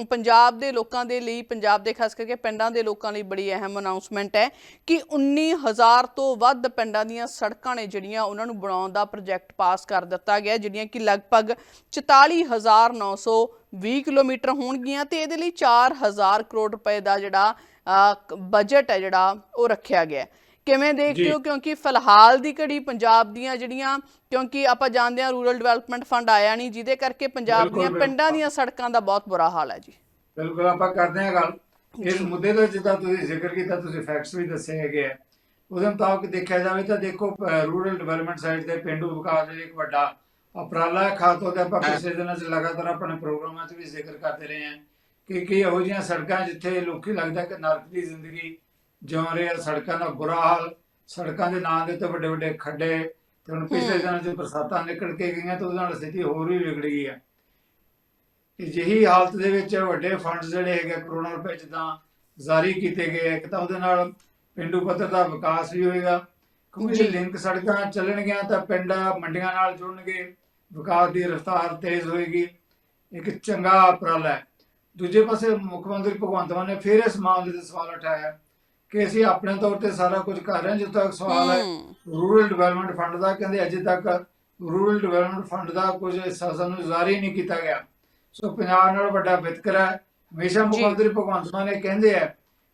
ਪੰਜਾਬ ਦੇ ਲੋਕਾਂ ਦੇ ਲਈ, ਪੰਜਾਬ ਦੇ ਖਾਸ ਕਰਕੇ ਪਿੰਡਾਂ ਦੇ ਲੋਕਾਂ ਲਈ ਬੜੀ ਅਹਿਮ ਅਨਾਉਂਸਮੈਂਟ ਹੈ ਕਿ 19000 ਤੋਂ ਵੱਧ ਪਿੰਡਾਂ ਦੀਆਂ ਸੜਕਾਂ ਨੇ ਜਿਹੜੀਆਂ ਉਹਨਾਂ ਨੂੰ ਬਣਾਉਣ ਦਾ ਪ੍ਰੋਜੈਕਟ ਪਾਸ ਕਰ ਦਿੱਤਾ ਗਿਆ, ਜਿਹੜੀਆਂ ਕਿ ਲਗਭਗ 44920 ਕਿਲੋਮੀਟਰ ਹੋਣਗੀਆਂ ਤੇ ਇਹਦੇ ਲਈ 4000 ਕਰੋੜ ਰੁਪਏ ਦਾ ਜਿਹੜਾ ਬਜਟ ਹੈ ਜਿਹੜਾ ਉਹ ਰੱਖਿਆ ਗਿਆ ਹੈ। ਕਿਵੇਂ ਦੇਖਦੇ। ਹੋ? ਕਿਉਂਕਿ ਫਿਲਹਾਲ ਦੀ ਘੜੀ ਪੰਜਾਬ ਦੀਆਂ ਜਿਹੜੀਆਂ ਕਿਉਂਕਿ ਆਪਾਂ ਜਾਣਦੇ ਹਾਂ ਰੂਰਲ ਡਿਵੈਲਪਮੈਂਟ ਫੰਡ ਆਇਆ ਨਹੀਂ ਜਿਹਦੇ ਕਰਕੇ ਪੰਜਾਬ ਦੀਆਂ। ਪਿੰਡਾਂ ਦੀਆਂ ਸੜਕਾਂ ਦਾ ਬਹੁਤ ਬੁਰਾ ਹਾਲ ਹੈ ਜੀ। ਬਿਲਕੁਲ ਆਪਾਂ ਕਰਦੇ ਹਾਂ ਗੱਲ। ਇਸ ਮੁੱਦੇ ਦਾ ਜਿੱਦਾਂ ਤੁਸੀਂ ਜ਼ਿਕਰ ਕੀਤਾ ਤੁਸੀਂ ਫੈਕਟਸ ਵੀ ਦੱਸੇ ਹੈਗੇ ਆ। ਉਹਦੇ ਮੁਤਾਬਕ ਦੇਖਿਆ ਜਾਵੇ ਤਾਂ ਦੇਖੋ ਰੂਰਲ ਡਿਵੈਲਪਮੈਂਟ ਸਾਈਡ ਤੇ ਪਿੰਡੂ ਵਿਕਾਸ ਲਈ ਇੱਕ ਵੱਡਾ ਉਪਰਾਲਾ ਖਾਸ ਤੌਰ ਤੇ ਆਪਾਂ ਪਿਛਲੇ ਦਿਨਾਂ 'ਚ ਲਗਾਤਾਰ ਆਪਣੇ ਪ੍ਰੋਗਰਾਮਾਂ 'ਚ ਵੀ ਜ਼ਿਕਰ ਕਰਦੇ ਰਹੇ ਹਾਂ ਕਿ ਕੀ ਇਹੋ ਜਿਹੀਆਂ ਸੜਕਾਂ ਜਿੱਥੇ ਲੋਕੀ ਲੱਗਦਾ ਕਿ ਨਰਕ ਦੀ ਜ਼ਿੰਦਗੀ ਜਿਉਂ ਆ ਸੜਕਾਂ ਦਾ ਬੁਰਾ ਹਾਲ ਸੜਕਾਂ ਦੇ ਨਾਂ ਦੇ ਉੱਤੇ ਵੱਡੇ ਵੱਡੇ ਖੱਡੇ ਤੇ ਹੁਣ ਪਿਛਲੇ ਦਿਨਾਂ 'ਚ ਬਰਸਾਤਾਂ ਨਿਕਲ ਕੇ ਗਈਆਂ ਤਾਂ ਉਹਦੇ ਨਾਲ ਸਥਿਤੀ ਹੋਰ ਵੀ ਵਿਗੜ ਗਈ ਹੈ ਕਿ ਜਿਹੀ ਹਾਲਤ ਦੇ ਵਿੱਚ ਵੱਡੇ ਫੰਡਸ ਜਿਹੜੇ ਹੈਗੇ ਕਰੋੜਾਂ ਰੁਪਏ ਜਿੱਦਾਂ ਜਾਰੀ ਕੀਤੇ ਗਏ ਇੱਕ ਤਾਂ ਉਹਦੇ ਨਾਲ ਪਿੰਡੂ ਪੱਧਰ ਦਾ ਵਿਕਾਸ ਵੀ ਹੋਏਗਾ। ਕਿਉਂਕਿ ਜੇ ਜੀ। ਲਿੰਕ ਸੜਕਾਂ ਚੱਲਣਗੀਆਂ ਤਾਂ ਪਿੰਡ ਮੰਡੀਆਂ ਨਾਲ ਜੁੜਨਗੇ ਵਿਕਾਸ ਦੀ ਰਫ਼ਤਾਰ ਤੇਜ਼ ਹੋਏਗੀ। ਇੱਕ ਚੰਗਾ ਉਪਰਾਲਾ ਹੈ। ਦੂਜੇ ਪਾਸੇ ਮੁੱਖ ਮੰਤਰੀ ਭਗਵੰਤ ਮਾਨ ਨੇ ਫਿਰ ਇਸ ਮਾਮਲੇ ਤੇ ਸਵਾਲ ਉਠਾਇਆ। ਕਿ ਅਸੀਂ ਆਪਣੇ ਤੌਰ ਤੇ ਸਾਰਾ ਕੁਝ ਕਰ ਰਹੇ ਹਾਂ। ਜਿੱਥੇ ਤੱਕ ਸਵਾਲ ਹੈ ਰੂਰਲ ਡਿਵੈਲਪਮੈਂਟ ਫੰਡ ਦਾ ਕਹਿੰਦੇ ਅਜੇ ਤੱਕ ਰੂਰਲ ਡਿਵੈਲਪਮੈਂਟ ਫੰਡ ਦਾ ਕੁਝ ਹਿੱਸਾ ਸਾਨੂੰ ਜਾਰੀ ਨਹੀਂ ਕੀਤਾ ਗਿਆ। ਸੋ ਪੰਜਾਬ ਨਾਲ ਵੱਡਾ ਵਿਤਕਰਾ ਹੈ। ਹਮੇਸ਼ਾ ਮੁੱਖ। ਮੰਤਰੀ ਭਗਵੰਤ ਮਾਨ ਇਹ ਕਹਿੰਦੇ ਆ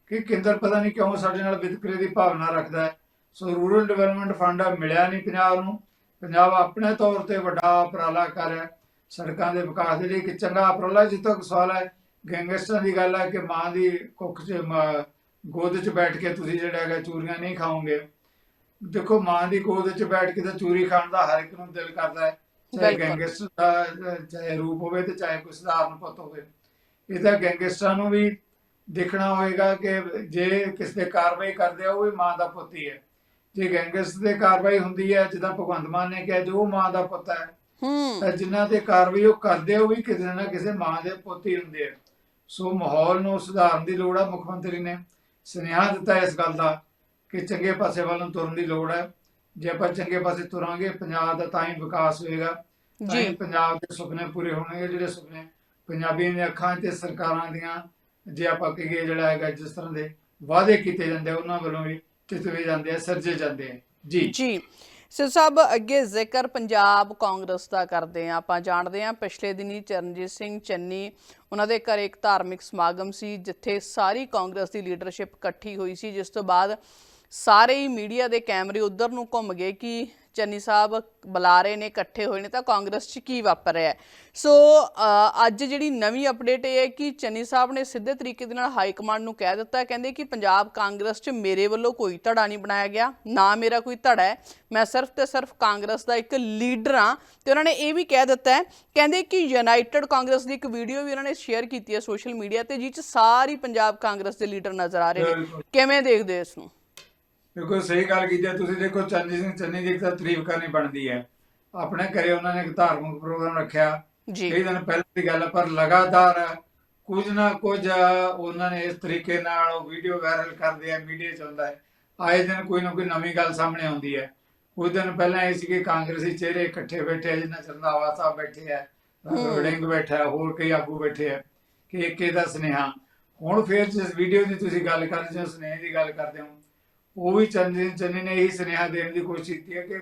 ਕਿ ਕੇਂਦਰ ਪਤਾ ਨਹੀਂ ਕਿਉਂ ਸਾਡੇ ਨਾਲ ਵਿਤਕਰੇ ਦੀ ਭਾਵਨਾ ਰੱਖਦਾ ਹੈ। ਸੋ ਰੂਰਲ ਡਿਵੈਲਪਮੈਂਟ ਫੰਡ ਮਿਲਿਆ ਨਹੀਂ ਪੰਜਾਬ ਨੂੰ। ਪੰਜਾਬ ਆਪਣੇ ਤੌਰ ਤੇ ਵੱਡਾ ਉਪਰਾਲਾ ਕਰ ਰਿਹਾ ਸੜਕਾਂ ਦੇ ਵਿਕਾਸ ਦੇ ਲਈ ਇੱਕ ਚੰਗਾ ਉਪਰਾਲਾ। ਜਿੱਥੇ ਤੱਕ ਸਵਾਲ ਹੈ ਗੈਂਗਸਟਰਾਂ ਦੀ ਗੱਲ ਹੈ ਕਿ ਮਾਂ ਦੀ ਕੁੱਖ 'ਚ ਗੋਦ 'ਚ ਬੈਠ ਕੇ ਤੁਸੀਂ ਜਿਹੜਾ ਹੈਗਾ ਚੂਰੀਆਂ ਨਹੀਂ ਖਾਓਗੇ। ਦੇਖੋ ਮਾਂ ਦੀ ਗੋਦ 'ਚ ਬੈਠ ਕੇ ਤਾਂ ਚੂਰੀ ਖਾਣ ਦਾ ਹਰ ਇੱਕ ਨੂੰ ਦਿਲ ਕਰਦਾ ਹੈ। ਚਾਹੇ। ਗੈਂਗਸਟਰ ਦਾ ਚਾਹੇ ਰੂਪ ਹੋਵੇ ਤੇ ਚਾਹੇ ਕੋਈ ਸਧਾਰਨ ਪੁੱਤ ਹੋਵੇ। ਇਹ ਤਾਂ ਗੈਂਗਸਟਰਾਂ ਨੂੰ ਵੀ ਦੇਖਣਾ ਹੋਏਗਾ ਕਿ ਜੇ ਕਿਸ ਤੇ ਕਾਰਵਾਈ ਕਰਦੇ ਆ ਉਹ ਵੀ ਮਾਂ ਦਾ ਪੁੱਤ ਹੀ ਹੈ। ਜੇ ਗੈਂਗਸਟਰ ਤੇ ਕਾਰਵਾਈ ਹੁੰਦੀ ਹੈ ਜਿੱਦਾਂ ਭਗਵੰਤ ਮਾਨ ਨੇ ਕਿਹਾ ਜੋ ਮਾਂ ਦਾ ਪੁੱਤ ਹੈ ਤਾਂ ਜਿਨ੍ਹਾਂ ਤੇ ਕਾਰਵਾਈ ਉਹ ਕਰਦੇ ਉਹ ਵੀ ਕਿਸੇ ਨਾ ਕਿਸੇ ਮਾਂ ਦੇ ਪੁੱਤ ਹੀ ਹੁੰਦੇ ਆ। ਸੋ ਮਾਹੌਲ ਨੂੰ ਸੁਧਾਰਨ ਦੀ ਲੋੜ ਆ ਮੁੱਖ ਮੰਤਰੀ ਨੇ। ਸੁਨੇਹਾ ਦਿੱਤਾ ਇਸ ਗੱਲ ਦਾ ਕਿ ਚੰਗੇ ਪਾਸੇ ਵੱਲ ਨੂੰ ਤੁਰਨ ਦੀ ਲੋੜ ਹੈ। ਜੇ ਆਪਾਂ ਚੰਗੇ ਪਾਸੇ ਤੁਰਾਂਗੇ ਪੰਜਾਬ ਦਾ ਤਾਂ ਹੀ ਵਿਕਾਸ ਹੋਏਗਾ। ਤਾਂ ਹੀ ਪੰਜਾਬ ਦੇ ਸੁਪਨੇ ਪੂਰੇ ਹੋਣਗੇ। ਜਿਹੜੇ ਸੁਪਨੇ ਪੰਜਾਬੀਆਂ ਦੀਆਂ ਅੱਖਾਂ ਤੇ ਸਰਕਾਰਾਂ ਦੀਆਂ ਜੇ ਆਪਾਂ ਕਹੀਏ ਜਿਹੜਾ ਹੈਗਾ ਜਿਸ ਤਰ੍ਹਾਂ ਦੇ ਵਾਅਦੇ ਕੀਤੇ ਜਾਂਦੇ ਉਹਨਾਂ ਵੱਲੋਂ ਵੀ ਚਿਤਵੇ ਜਾਂਦੇ ਆ ਸਿਰਜੇ ਜਾਂਦੇ ਆ। ਜੀ। ਜੀ। ਸਿਰ ਸਾਹਿਬ ਅੱਗੇ ਜ਼ਿਕਰ ਪੰਜਾਬ ਕਾਂਗਰਸ ਦਾ ਕਰਦੇ ਆ ਆਪਾਂ ਜਾਣਦੇ ਆ ਪਿਛਲੇ ਦਿਨੀ ਚਰਨਜੀਤ ਸਿੰਘ ਚੰਨੀ ਉਹਨਾਂ ਦੇ ਘਰ ਇੱਕ ਧਾਰਮਿਕ ਸਮਾਗਮ ਸੀ, ਜਿੱਥੇ ਸਾਰੀ ਕਾਂਗਰਸ ਦੀ ਲੀਡਰਸ਼ਿਪ ਇਕੱਠੀ ਹੋਈ ਸੀ, ਜਿਸ ਤੋਂ ਬਾਅਦ ਸਾਰੇ ਹੀ ਮੀਡੀਆ ਦੇ ਕੈਮਰੇ ਉਧਰ ਨੂੰ ਘੁੰਮ ਗਏ ਕਿ ਚੰਨੀ ਸਾਹਿਬ ਬੁਲਾ ਰਹੇ ਨੇ ਇਕੱਠੇ ਹੋਏ ਨੇ ਤਾਂ ਕਾਂਗਰਸ 'ਚ ਕੀ ਵਾਪਰ ਰਿਹਾ ਹੈ। ਸੋ ਅੱਜ ਜਿਹੜੀ ਨਵੀਂ ਅਪਡੇਟ ਇਹ ਹੈ ਕਿ ਚੰਨੀ ਸਾਹਿਬ ਨੇ ਸਿੱਧੇ ਤਰੀਕੇ ਦੇ ਨਾਲ ਹਾਈ ਕਮਾਂਡ ਨੂੰ ਕਹਿ ਦਿੱਤਾ ਕਹਿੰਦੇ ਕਿ ਪੰਜਾਬ ਕਾਂਗਰਸ 'ਚ ਮੇਰੇ ਵੱਲੋਂ ਕੋਈ ਧੜਾ ਨਹੀਂ ਬਣਾਇਆ ਗਿਆ ਨਾ ਮੇਰਾ ਕੋਈ ਧੜਾ ਹੈ ਮੈਂ ਸਿਰਫ ਤੇ ਸਿਰਫ ਕਾਂਗਰਸ ਦਾ ਇੱਕ ਲੀਡਰ ਹਾਂ ਤੇ ਉਹਨਾਂ ਨੇ ਇਹ ਵੀ ਕਹਿ ਦਿੱਤਾ ਹੈ ਕਹਿੰਦੇ ਕਿ ਯੂਨਾਈਟਿਡ ਕਾਂਗਰਸ ਦੀ ਇੱਕ ਵੀਡੀਓ ਵੀ ਉਹਨਾਂ ਨੇ ਸ਼ੇਅਰ ਕੀਤੀ ਹੈ ਸੋਸ਼ਲ ਮੀਡੀਆ ਤੇ ਜਿਸ 'ਚ ਸਾਰੀ ਪੰਜਾਬ ਕਾਂਗਰਸ ਦੇ ਲੀਡਰ ਨਜ਼ਰ ਆ ਰਹੇ ਨੇ। ਕਿਵੇਂ ਦੇਖਦੇ ਇਸ ਨੂੰ ਬਿਲਕੁਲ ਸਹੀ ਗੱਲ ਕੀਤੀ ਤੁਸੀਂ ਦੇਖੋ ਚੰਨੀ ਸਿੰਘ ਚੰਨੀ ਦੀ ਤਾਂ ਤਾਰੀਫ ਕਰਨੀ ਬਣਦੀ ਹੈ। ਆਪਣੇ ਘਰੇ ਉਹਨਾਂ ਨੇ ਇੱਕ ਧਾਰਮਿਕ ਪ੍ਰੋਗਰਾਮ ਰੱਖਿਆ। ਜੀ। ਕਈ ਦਿਨ ਪਹਿਲਾਂ ਦੀ ਗੱਲ ਹੈ ਪਰ ਲਗਾਤਾਰ ਕੁਝ ਨਾ ਕੁਝ ਉਹਨਾਂ ਨੇ ਇਸ ਤਰੀਕੇ ਨਾਲ ਉਹ ਵੀਡੀਓ ਵਾਇਰਲ ਕਰਦੇ ਆ ਮੀਡੀਆ ਚ ਆਉਂਦਾ ਹੈ। ਆਏ ਦਿਨ ਕੋਈ ਨਾ ਕੋਈ ਨਵੀਂ ਗੱਲ ਸਾਹਮਣੇ ਆਉਂਦੀ ਹੈ। ਕੁਝ ਦਿਨ ਪਹਿਲਾਂ ਇਹ ਸੀ ਕਿ ਕਾਂਗਰਸੀ ਚਿਹਰੇ ਇਕੱਠੇ ਬੈਠੇ ਆ ਜਿਨ੍ਹਾਂ ਚ ਰੰਧਾਵਾ ਸਾਹਿਬ ਬੈਠੇ ਆ ਵੜਿੰਗ ਬੈਠਾ ਹੈ, ਹੋਰ ਕਈ ਆਗੂ ਬੈਠੇ ਆ ਕਿ ਇੱਕ ਇਹਦਾ ਸੁਨੇਹਾ। ਹੁਣ ਫੇਰ ਜਿਸ ਵੀਡੀਓ ਦੀ ਤੁਸੀਂ ਗੱਲ ਕਰਦੇ ਹੋ ਸੁਨੇਹੇ ਦੀ ਗੱਲ ਕਰਦੇ ਹੋ ਉਹ ਵੀ ਚੰਨੀ ਚੰਨੀ ਨੇ ਇਹੀ ਸੁਨੇਹਾ ਦੇਣ ਦੀ ਕੋਸ਼ਿਸ਼ ਕੀਤੀ ਹੈ ਕਿ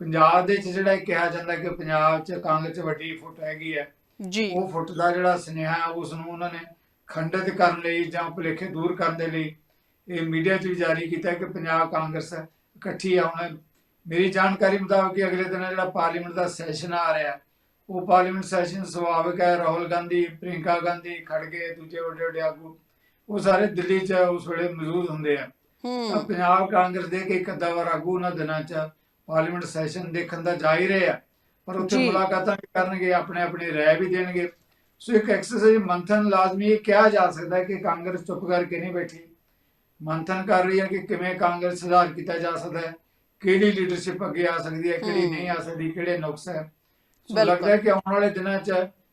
ਪੰਜਾਬ ਦੇ ਵਿੱਚ ਜਿਹੜਾ ਕਿਹਾ ਜਾਂਦਾ ਕਿ ਪੰਜਾਬ 'ਚ ਕਾਂਗਰਸ ਵੱਡੀ ਫੁੱਟ ਹੈਗੀ ਹੈ। ਜੀ। ਉਹ ਫੁੱਟ ਦਾ ਜਿਹੜਾ ਸੁਨੇਹਾ ਉਸ ਨੂੰ ਉਹਨਾਂ ਨੇ ਖੰਡਿਤ ਕਰਨ ਲਈ ਜਾਂ ਭੁਲੇਖੇ ਦੂਰ ਕਰਨ ਦੇ ਲਈ ਇਹ ਮੀਡੀਆ 'ਚ ਵੀ ਜਾਰੀ ਕੀਤਾ ਕਿ ਪੰਜਾਬ ਕਾਂਗਰਸ ਇਕੱਠੀ ਆ। ਹੁਣ ਮੇਰੀ ਜਾਣਕਾਰੀ ਮੁਤਾਬਕ ਅਗਲੇ ਦਿਨ ਜਿਹੜਾ ਪਾਰਲੀਮੈਂਟ ਦਾ ਸੈਸ਼ਨ ਆ ਰਿਹਾ ਉਹ ਪਾਰਲੀਮੈਂਟ ਸੈਸ਼ਨ ਸੁਭਾਵਿਕ ਹੈ। ਰਾਹੁਲ ਗਾਂਧੀ ਪ੍ਰਿੰਕਾ ਗਾਂਧੀ ਖੜਗੇ ਦੂਜੇ ਵੱਡੇ ਵੱਡੇ ਆਗੂ ਉਹ ਸਾਰੇ ਦਿੱਲੀ 'ਚ ਉਸ ਵੇਲੇ ਮੌਜੂਦ ਹੁੰਦੇ ਆ। ਤਾਂ ਪੰਜਾਬ ਕਾਂਗਰਸ ਦੇ ਕਿ ਇੱਕ ਅੱਧਾ ਵਾਰ ਆਗੂ ਉਹਨਾਂ ਦਿਨਾਂ 'ਚ ਪਾਰਲੀਮੈਂਟ ਸੈਸ਼ਨ ਦੇਖਣ ਦਾ ਜਾ ਹੀ ਰਹੇ ਆ ਪਰ ਉੱਥੇ। ਮੁਲਾਕਾਤਾਂ ਵੀ ਕਰਨਗੇ ਆਪਣੇ ਆਪਣੇ ਰਾਏ ਵੀ ਦੇਣਗੇ ਸੋ ਇੱਕ ਐਕਸਰਸਾਈਜ਼ ਮੰਥਨ ਲਾਜ਼ਮੀ ਇਹ ਕਿਹਾ ਜਾ ਸਕਦਾ ਹੈ ਕਿ ਕਾਂਗਰਸ ਚੁੱਪ ਕਰਕੇ ਨਹੀਂ ਬੈਠੀ ਮੰਥਨ ਕਰ ਰਹੀ ਹੈ ਕਿ ਕਿਵੇਂ ਕਾਂਗਰਸ ਸੁਧਾਰ ਕੀਤਾ ਜਾ ਸਕਦਾ ਹੈ ਕਿਹੜੀ ਲੀਡਰਸ਼ਿਪ ਅੱਗੇ ਆ ਸਕਦੀ ਹੈ ਕਿਹੜੀ। ਨਹੀਂ ਆ ਸਕਦੀ ਕਿਹੜੇ ਨੁਕਸ ਹੈ ਸੋ। ਲੱਗਦਾ ਹੈ ਕਿ ਆਉਣ ਵਾਲੇ ਦਿਨਾਂ 'ਚ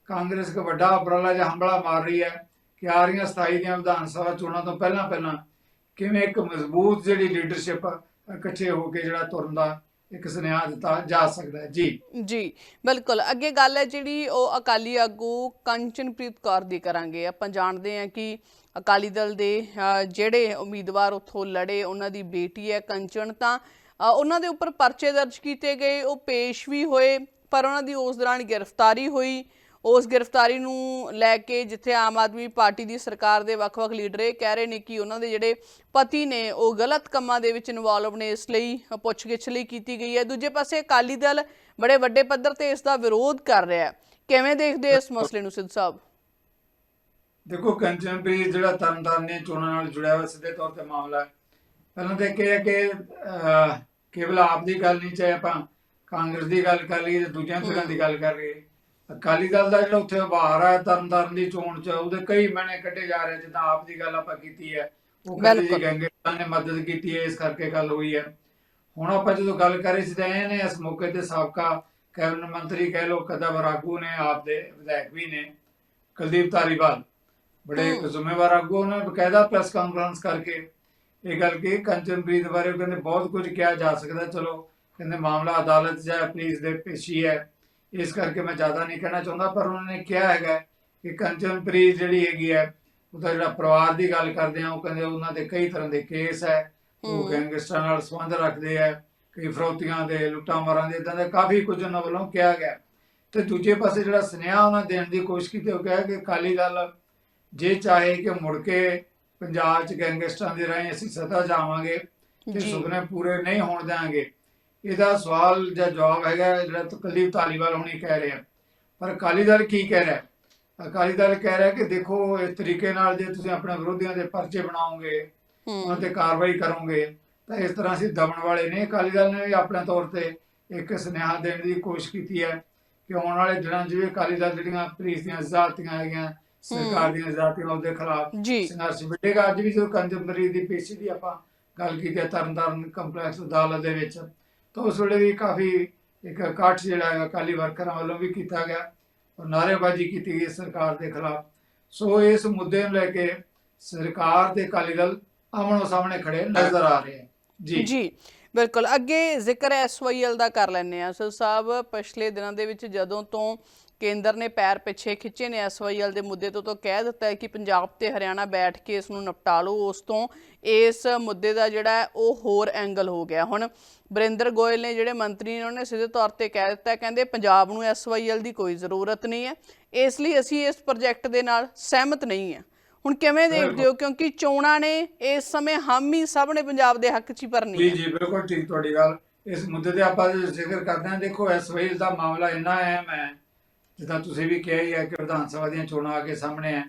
ਕਾਂਗਰਸ ਇੱਕ ਵੱਡਾ ਉਪਰਾਲਾ ਜਾਂ ਹੰਬਲਾ ਮਾਰ ਰਹੀ ਹੈ ਕਿ ਆ ਰਹੀਆਂ 27 ਦੀਆਂ ਵਿਧਾਨ ਸਭਾ ਚੋਣਾਂ ਤੋਂ ਪਹਿਲਾਂ ਪਹਿਲਾਂ ਕਿਵੇਂ ਇੱਕ ਮਜ਼ਬੂਤ ਜਿਹੜੀ ਲੀਡਰਸ਼ਿਪ ਇਕੱਠੇ ਹੋ ਕੇ ਜਿਹੜਾ ਤੁਰਨ ਦਾ ਇੱਕ ਸੁਨੇਹਾ ਦਿੱਤਾ ਜਾ ਸਕਦਾ ਹੈ? ਜੀ। ਜੀ, ਬਿਲਕੁਲ। ਅੱਗੇ ਗੱਲ ਹੈ ਜਿਹੜੀ ਉਹ ਅਕਾਲੀ ਆਗੂ ਕੰਚਨਪ੍ਰੀਤ ਕੌਰ ਦੀ ਕਰਾਂਗੇ। ਆਪਾਂ ਜਾਣਦੇ ਹਾਂ ਕਿ ਅਕਾਲੀ ਦਲ ਦੇ ਜਿਹੜੇ ਉਮੀਦਵਾਰ ਉੱਥੋਂ ਲੜੇ, ਉਹਨਾਂ ਦੀ ਬੇਟੀ ਹੈ ਕੰਚਨ। ਤਾਂ ਉਹਨਾਂ ਦੇ ਉੱਪਰ ਪਰਚੇ ਦਰਜ ਕੀਤੇ ਗਏ, ਉਹ ਪੇਸ਼ ਵੀ ਹੋਏ, ਪਰ ਉਹਨਾਂ ਦੀ ਉਸ ਦੌਰਾਨ ਗ੍ਰਿਫਤਾਰੀ ਹੋਈ। ਉਸ ਗ੍ਰਿਫਤਾਰੀ ਨੂੰ ਲੈ ਕੇ ਜਿੱਥੇ ਆਮ ਆਦਮੀ ਪਾਰਟੀ ਦੀ ਸਰਕਾਰ ਦੇ ਵੱਖ-ਵੱਖ ਲੀਡਰ ਇਹ ਕਹਿ ਰਹੇ ਨੇ ਕਿ ਉਹਨਾਂ ਦੇ ਜਿਹੜੇ ਪਤੀ ਨੇ ਉਹ ਗਲਤ ਕੰਮਾਂ ਦੇ ਵਿੱਚ ਇਨਵੋਲਵ ਨੇ ਇਸ ਲਈ ਪੁੱਛਗਿੱਛ ਲਈ ਕੀਤੀ ਗਈ ਹੈ। ਦੂਜੇ ਪਾਸੇ ਅਕਾਲੀ ਦਲ ਬੜੇ ਵੱਡੇ ਪੱਧਰ ਤੇ ਇਸ ਦਾ ਵਿਰੋਧ ਕਰ ਰਿਹਾ ਹੈ। ਕਿਵੇਂ ਦੇਖਦੇ ਇਸ ਮਸਲੇ ਨੂੰ ਸਿੱਧ ਸਾਹਿਬ? ਦੇਖੋ ਕੰਚਨਪ੍ਰੀਤ ਜਿਹੜਾ ਤਰਨਤਾਰਨ ਦੀਆਂ ਚੋਣਾਂ ਨਾਲ ਜੁੜਿਆ ਹੋਇਆ ਸਿੱਧੇ ਤੌਰ ਤੇ ਮਾਮਲਾ ਹੈ। ਪਹਿਲਾਂ ਤਾਂ ਇਹ ਹੈ ਕਿ ਕੇਵਲ ਆਪ ਦੀ ਗੱਲ ਨਹੀਂ ਚਾਹੇ ਆਪਾਂ ਕਾਂਗਰਸ ਦੀ ਗੱਲ ਕਰ ਲਈਏ ਜਾਂ ਦੂਜਿਆਂ ਧਿਰਾਂ ਦੀ ਗੱਲ ਕਰ ਲਈਏ ਅਕਾਲੀ ਦਲ ਦਾ ਜਿਹੜਾ ਉੱਥੇ ਉਭਾਰ ਹੈ ਤਰਨਤਾਰਨ ਦੀ ਚੋਣ 'ਚ ਉਹਦੇ ਕਈ ਮਹੀਨੇ ਕੱਢੇ ਜਾ ਰਹੇ ਜਿੱਦਾਂ ਆਪ ਦੀ ਗੱਲ ਆਪਾਂ ਕੀਤੀ ਹੈ ਉਹ ਕਹਿੰਦੇ ਜੀ। ਗੈਂਗਸਟਰਾਂ ਨੇ ਮਦਦ ਕੀਤੀ ਹੈ ਇਸ ਕਰਕੇ ਗੱਲ ਹੋਈ ਹੈ ਹੁਣ ਆਪਾਂ ਜਦੋਂ ਗੱਲ ਕਰ ਰਹੇ ਸੀ ਤਾਂ ਇਹ ਨੇ ਇਸ ਮੌਕੇ ਤੇ ਸਾਬਕਾ ਕੈਬਨਿਟ ਮੰਤਰੀ ਕਹਿ ਲੋ ਕਦਾਵਰ ਆਗੂ ਨੇ ਆਪ ਦੇ ਵਿਧਾਇਕ ਵੀ ਨੇ ਕੁਲਦੀਪ ਧਾਲੀਵਾਲ ਬੜੇ। ਜ਼ਿੰਮੇਵਾਰ ਆਗੂ ਨੇ ਬਕਾਇਦਾ ਪ੍ਰੈਸ ਕਾਨਫਰੰਸ ਕਰਕੇ ਇਹ ਗੱਲ ਕਹੀ ਕੰਚਨਪ੍ਰੀਤ ਬਾਰੇ ਕਹਿੰਦੇ ਬਹੁਤ ਕੁਝ ਕਿਹਾ ਜਾ ਸਕਦਾ ਚਲੋ ਕਹਿੰਦੇ ਮਾਮਲਾ ਅਦਾਲਤ ਜਾਂ ਪੁਲਿਸ ਦੇ ਪੇਸ਼ੀ ਹੈ ਇਸ ਕਰਕੇ ਮੈਂ ਜ਼ਿਆਦਾ ਨਹੀਂ ਕਹਿਣਾ ਚਾਹੁੰਦਾ ਪਰ ਉਹਨਾਂ ਨੇ ਕਿਹਾ ਹੈਗਾ ਕਿ ਕੰਚਨਪ੍ਰੀਤ ਜਿਹੜੀ ਹੈਗੀ ਹੈ ਉਹਦਾ ਜਿਹੜਾ ਪਰਿਵਾਰ ਦੀ ਗੱਲ ਕਰਦੇ ਆ ਉਹ ਕਹਿੰਦੇ ਉਹਨਾਂ ਦੇ ਕਈ ਤਰ੍ਹਾਂ ਦੇ ਕੇਸ ਹੈ ਉਹ। ਗੈਂਗਸਟਰਾਂ ਨਾਲ ਸੰਬੰਧ ਰੱਖਦੇ ਆ ਕਈ ਫਰੌਤੀਆਂ ਦੇ ਲੁੱਟਾਂ ਮਾਰਾਂ ਦੇ ਇਦਾਂ ਦੇ ਕਾਫੀ ਕੁਝ ਉਹਨਾਂ ਵੱਲੋਂ ਕਿਹਾ ਗਿਆ ਤੇ ਦੂਜੇ ਪਾਸੇ ਜਿਹੜਾ ਸੁਨੇਹਾ ਉਹਨਾਂ ਦੇਣ ਦੀ ਕੋਸ਼ਿਸ਼ ਕੀਤੀ ਉਹ ਕਿਹਾ ਕਿ ਅਕਾਲੀ ਦਲ ਜੇ ਚਾਹੇ ਕਿ ਮੁੜ ਕੇ ਪੰਜਾਬ 'ਚ ਗੈਂਗਸਟਰਾਂ ਦੇ ਰਾਹੀਂ ਅਸੀਂ ਸਦਾ ਜਾਵਾਂਗੇ ਤੇ ਸੁਪਨੇ ਪੂਰੇ ਨਹੀਂ ਹੋਣ ਦਿਆਂਗੇ ਇਹਦਾ ਸਵਾਲ ਜਾਂ ਜਵਾਬ ਹੈਗਾ ਜਿਹੜਾ ਕੁਲਦੀਪ ਧਾਲੀਵਾਲ ਹੁਣੀ ਕਹਿ ਰਹੇ। ਪਰ ਅਕਾਲੀ ਦਲ ਕੀ ਕਹਿ ਰਿਹਾ? ਅਕਾਲੀ ਦਲ ਕਹਿ ਰਿਹਾ ਕਿ ਦੇਖੋ ਇਸ ਤਰੀਕੇ ਨਾਲ ਜੇ ਤੁਸੀਂ ਆਪਣੇ ਵਿਰੋਧੀਆਂ ਦੇ ਪਰਚੇ ਬਣਾਓਗੇ ਉਹਨਾਂ ਤੇ ਕਾਰਵਾਈ ਕਰੋਗੇ ਤਾਂ ਇਸ ਤਰ੍ਹਾਂ ਅਸੀਂ ਦਬਣ ਵਾਲੇ ਨੇ। ਅਕਾਲੀ ਦਲ ਨੇ ਵੀ ਆਪਣੇ ਤੌਰ ਤੇ ਇੱਕ ਸੁਨੇਹਾ ਦੇਣ ਦੀ ਕੋਸ਼ਿਸ਼ ਕੀਤੀ ਹੈ ਕਿ ਆਉਣ ਵਾਲੇ ਦਿਨਾਂ 'ਚ ਵੀ ਅਕਾਲੀ ਦਲ ਜਿਹੜੀਆਂ ਪੁਲਿਸ ਦੀਆਂ ਜ਼ਾਤੀਆਂ ਹੈਗੀਆਂ ਸਰਕਾਰ ਦੀਆਂ ਜ਼ਾਤੀਆਂ ਉਹਦੇ ਖਿਲਾਫ ਜੀ। ਸੰਘਰਸ਼ ਵਿੱਢੇਗਾ। ਅੱਜ ਵੀ ਜਦੋਂ ਕੰਜਮਰੀ ਦੀ ਪੇਸ਼ੀ ਦੀ ਆਪਾਂ ਗੱਲ ਕੀਤੀ ਹੈ ਤਰਨਤਾਰਨ ਕੰਪਲੈਕਸ ਅਦਾਲਤ ਦੇ ਵਿੱਚ ਤਾਂ ਉਸ ਵੇਲੇ ਵੀ ਕਾਫੀ ਇੱਕ ਇਕੱਠ ਜਿਹੜਾ ਹੈਗਾ, ਅਕਾਲੀ ਵਰਕਰਾਂ ਵੱਲੋਂ ਵੀ ਕੀਤਾ ਗਿਆ ਔਰ ਨਾਅਰੇਬਾਜ਼ੀ ਕੀਤੀ ਗਈ ਸਰਕਾਰ ਦੇ ਖਿਲਾਫ। ਸੋ ਇਸ ਮੁੱਦੇ ਨੂੰ ਲੈ ਕੇ ਸਰਕਾਰ ਤੇ ਅਕਾਲੀ ਦਲ ਆਮਣੋ ਸਾਹਮਣੇ ਖੜੇ ਨਜ਼ਰ ਆ ਰਹੇ ਹਨ। ਜੀ। ਜੀ, ਬਿਲਕੁਲ। ਅੱਗੇ ਜ਼ਿਕਰ ਐਸਵਾਈਐਲ ਦਾ ਕਰ ਲੈਣੇ ਆ ਸਰ ਸਾਹਿਬ, ਪਿਛਲੇ ਦਿਨਾਂ ਦੇ ਵਿੱਚ ਜਦੋਂ ਤੋਂ ਕੇਂਦਰ ਨੇ ਪੈਰ ਪਿੱਛੇ ਖਿੱਚੇ ਨੇ। ਐਸਵਾਈਐਲ ਦੇ ਮੁੱਦੇ ਤੋਂ ਤਾਂ ਕਹਿ ਦਿੱਤਾ ਹੈ ਕਿ ਪੰਜਾਬ ਤੇ ਹਰਿਆਣਾ ਬੈਠ ਕੇ ਇਸ ਨੂੰ ਨਿਪਟਾ ਲਓ ਉਸ ਤੋਂ ਇਸ ਮੁੱਦੇ ਦਾ ਜਿਹੜਾ ਉਹ ਹੋਰ ਐਂਗਲ ਹੋ ਗਿਆ। ਹੁਣ ਬਰਿੰਦਰ ਗੋਇਲ ਨੇ ਜਿਹੜੇ ਮੰਤਰੀ ਨੇ, ਉਹਨੇ ਸਿੱਧੇ ਤੌਰ ਤੇ ਕਹਿ ਦਿੱਤਾ ਕਹਿੰਦੇ ਪੰਜਾਬ ਨੂੰ ਐਸਵਾਈਐਲ ਦੀ ਕੋਈ ਜ਼ਰੂਰਤ ਨਹੀਂ ਹੈ। ਇਸ ਲਈ ਅਸੀਂ ਇਸ ਪ੍ਰੋਜੈਕਟ ਦੇ ਨਾਲ ਸਹਿਮਤ ਨਹੀਂ ਹਾਂ। ਹੁਣ ਕਿਵੇਂ ਦੇਖਦੇ ਹੋ? ਕਿਉਂਕਿ ਚੋਣਾਂ ਨੇ ਇਸ ਸਮੇਂ ਹਮ ਹੀ ਸਭ ਨੇ ਪੰਜਾਬ ਦੇ ਹੱਕ 'ਚ ਹੀ ਭਰਨੀ ਹੈ। ਜੀ ਬਿਲਕੁਲ ਠੀਕ ਤੁਹਾਡੀ ਗੱਲ। ਇਸ ਮੁੱਦੇ ਤੇ ਆਪਾਂ ਜ਼ਿਕਰ ਕਰਦੇ ਹਾਂ, ਦੇਖੋ ਇਸ ਵੇਲੇ ਦਾ ਮਾਮਲਾ ਇੰਨਾ ਅਹਿਮ ਹੈ ਜਿੱਦਾਂ ਤੁਸੀਂ ਵੀ ਕਿਹਾ ਹੀ ਹੈ ਕਿ ਵਿਧਾਨ ਸਭਾ ਦੀਆਂ ਚੋਣਾਂ ਆ ਕੇ ਸਾਹਮਣੇ ਹੈ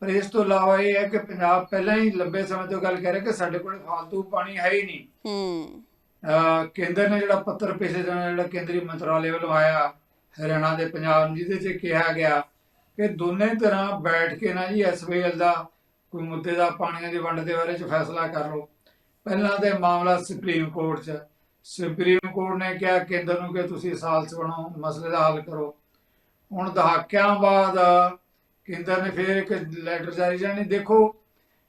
ਪਰ ਇਸ ਤੋਂ ਇਲਾਵਾ ਇਹ ਹੈ ਕਿ ਪੰਜਾਬ ਪਹਿਲਾਂ ਹੀ ਲੰਬੇ ਸਮੇਂ ਤੋਂ ਗੱਲ ਕਰ ਰਿਹਾ ਕਿ ਸਾਡੇ ਕੋਲ ਫालतू ਪਾਣੀ ਹੈ ਹੀ ਨਹੀਂ। ਹੂੰ। ਕੇਂਦਰ ਨੇ ਜਿਹੜਾ ਪੱਤਰ ਦਿਨ ਜਿਹੜਾ ਕੇਂਦਰੀ ਮੰਤਰਾਲੇ ਵੱਲੋਂ ਆਇਆ ਹਰਿਆਣਾ ਦੇ ਪੰਜਾਬ ਨੂੰ ਜਿਹਦੇ 'ਚ ਕਿਹਾ ਗਿਆ ਕਿ ਦੋਨੇ ਤਰ੍ਹਾਂ ਬੈਠ ਕੇ ਨਾ ਜੀ ਐਸਵਾਈਐਲ ਦਾ ਕੋਈ ਮੁੱਦੇ ਦਾ ਪਾਣੀਆਂ ਦੀ ਵੰਡ ਦੇ ਬਾਰੇ 'ਚ ਫੈਸਲਾ ਕਰ ਲਓ। ਪਹਿਲਾਂ ਤੇ ਮਾਮਲਾ ਸੁਪਰੀਮ ਕੋਰਟ 'ਚ। ਸੁਪਰੀਮ ਕੋਰਟ ਨੇ ਕਿਹਾ ਕੇਂਦਰ ਨੂੰ ਕਿ ਤੁਸੀਂ ਸਾਲਸ ਬਣੋ ਮਸਲੇ ਦਾ ਹੱਲ ਕਰੋ। ਹੁਣ ਦਹਾਕਿਆਂ ਬਾਅਦ ਕੇਂਦਰ ਨੇ ਫਿਰ ਇੱਕ ਲੈਟਰ ਜਾਰੀ ਜਾਣੀ। ਦੇਖੋ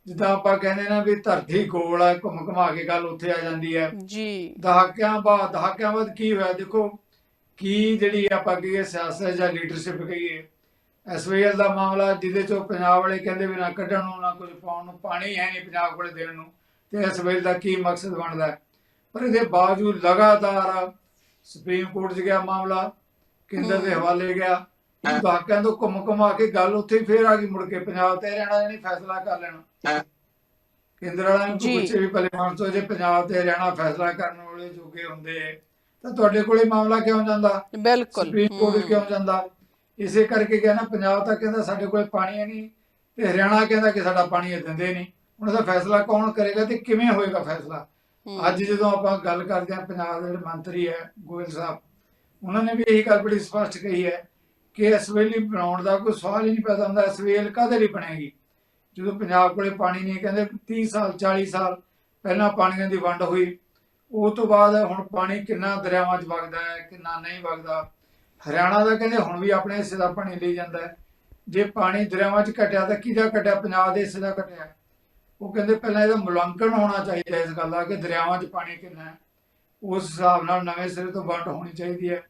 ਜਿੱਦਾਂ ਆਪਾਂ ਕਹਿੰਦੇ ਨਾ ਵੀ ਧਰਤੀ ਗੋਲ ਹੈ ਘੁੰਮ ਘੁਮਾ ਕੇ ਗੱਲ ਉੱਥੇ ਆ ਜਾਂਦੀ ਹੈ। ਜੀ। ਦਹਾਕਿਆਂ ਬਾਅਦ ਦਹਾਕਿਆਂ ਬਾਅਦ ਕੀ ਹੋਇਆ? ਦੇਖੋ ਕੀ ਜਿਹੜੀ ਆਪਾਂ ਕਹੀਏ ਸਿਆਸਤ ਜਾਂ ਲੀਡਰਸ਼ਿਪ ਕਹੀਏ ਐਸਵਾਈਐਲ ਦਾ ਮਾਮਲਾ ਜਿਹਦੇ ਚੋਂ ਪੰਜਾਬ ਵਾਲੇ ਕਹਿੰਦੇ ਵੀ ਨਾ ਕੱਢਣ ਨੂੰ ਨਾ ਕੁਝ ਪਾਉਣ ਨੂੰ ਪਾਣੀ ਹੈ ਨਹੀਂ ਪੰਜਾਬ ਕੋਲੇ ਦੇਣ ਨੂੰ ਤੇ ਐਸਵਾਈਐਲ ਦਾ ਕੀ ਮਕਸਦ ਬਣਦਾ? ਪਰ ਇਹਦੇ ਬਾਵਜੂਦ ਲਗਾਤਾਰ ਸੁਪਰੀਮ ਕੋਰਟ 'ਚ ਗਿਆ ਮਾਮਲਾ ਕੇਂਦਰ ਦੇ। ਹਵਾਲੇ ਗਿਆ। ਦਹਾਕਿਆਂ ਤੋਂ ਘੁੰਮ ਘੁਮਾ ਕੇ ਗੱਲ ਉੱਥੇ ਹੀ ਫੇਰ ਆ ਗਈ ਮੁੜ ਕੇ ਪੰਜਾਬ ਤੇ ਹਰਿਆਣਾ ਨੇ ਫੈਸਲਾ ਕਰ ਲੈਣਾ। ਕੇਂਦਰ ਵਾਲਿਆਂ ਨੂੰ। ਪੁੱਛੇ ਵੀ ਭਲੇ ਮਾਨਸੋ ਜੇ ਪੰਜਾਬ ਤੇ ਹਰਿਆਣਾ ਫੈਸਲਾ ਕਰਨ ਵਾਲੇ ਜੋਗੇ ਹੁੰਦੇ ਤਾਂ ਤੁਹਾਡੇ ਕੋਲੇ ਮਾਮਲਾ ਕਿਉਂ ਜਾਂਦਾ? ਬਿਲਕੁਲ ਸੁਪਰੀਮ ਕੋਰਟ ਕਿਉਂ ਜਾਂਦਾ? ਇਸੇ ਕਰਕੇ ਕਹਿੰਦਾ ਪੰਜਾਬ ਤਾਂ ਕਹਿੰਦਾ ਸਾਡੇ ਕੋਲ ਪਾਣੀ ਨਹੀਂ ਤੇ ਹਰਿਆਣਾ ਕਹਿੰਦਾ ਕਿ ਸਾਡਾ ਪਾਣੀ ਇਹ ਦਿੰਦੇ ਨਹੀਂ। ਉਹਨਾਂ ਦਾ ਫੈਸਲਾ ਕੌਣ ਕਰੇਗਾ ਤੇ ਕਿਵੇਂ ਹੋਏਗਾ ਫੈਸਲਾ। ਅੱਜ ਜਦੋਂ ਆਪਾਂ ਗੱਲ ਕਰਦੇ ਹਾਂ ਪੰਜਾਬ ਦੇ ਮੰਤਰੀ ਹੈ ਗੋਇਲ ਸਾਹਿਬ ਉਹਨਾਂ ਨੇ ਵੀ ਇਹੀ ਗੱਲ ਬੜੀ ਸਪਸ਼ਟ ਕਹੀ ਹੈ ਕਿ ਇਸ ਵੇਲੇ ਬਣਾਉਣ ਦਾ ਕੋਈ ਸਵਾਲ ਹੀ ਨਹੀਂ ਪੈਦਾ ਹੁੰਦਾ, ਇਸ ਵੇਲ ਕਾਹਦੇ ਲਈ ਬਣੇਗੀ? ਜਦੋਂ ਪੰਜਾਬ ਕੋਲੇ ਪਾਣੀ ਨਹੀਂ ਕਹਿੰਦੇ 30 ਸਾਲ 40 ਸਾਲ ਪਹਿਲਾਂ ਪਾਣੀਆਂ ਦੀ ਵੰਡ ਹੋਈ। ਉਹ ਤੋਂ ਬਾਅਦ ਹੁਣ ਪਾਣੀ ਕਿੰਨਾ ਦਰਿਆਵਾਂ 'ਚ ਵਗਦਾ ਹੈ, ਕਿੰਨਾ ਨਹੀਂ ਵਗਦਾ। ਹਰਿਆਣਾ ਦਾ ਕਹਿੰਦੇ ਹੁਣ ਵੀ ਆਪਣੇ ਹਿੱਸੇ ਦਾ ਪਾਣੀ ਲਈ ਜਾਂਦਾ ਹੈ। ਜੇ ਪਾਣੀ ਦਰਿਆਵਾਂ 'ਚ ਘਟਿਆ ਤਾਂ ਕਿਹਦਾ ਘਟਿਆ? ਪੰਜਾਬ ਦੇ ਹਿੱਸੇ ਦਾ ਘਟਿਆ ਉਹ ਕਹਿੰਦੇ ਪਹਿਲਾਂ ਇਹਦਾ ਮੁਲਾਂਕਣ ਹੋਣਾ ਚਾਹੀਦਾ ਇਸ ਗੱਲ ਦਾ, ਕਿ ਦਰਿਆਵਾਂ 'ਚ ਪਾਣੀ ਕਿੰਨਾ ਹੈ। ਉਸ ਹਿਸਾਬ ਨਾਲ ਨਵੇਂ ਸਿਰੇ ਤੋਂ ਵੰਡ ਹੋਣੀ ਚਾਹੀਦੀ ਹੈ।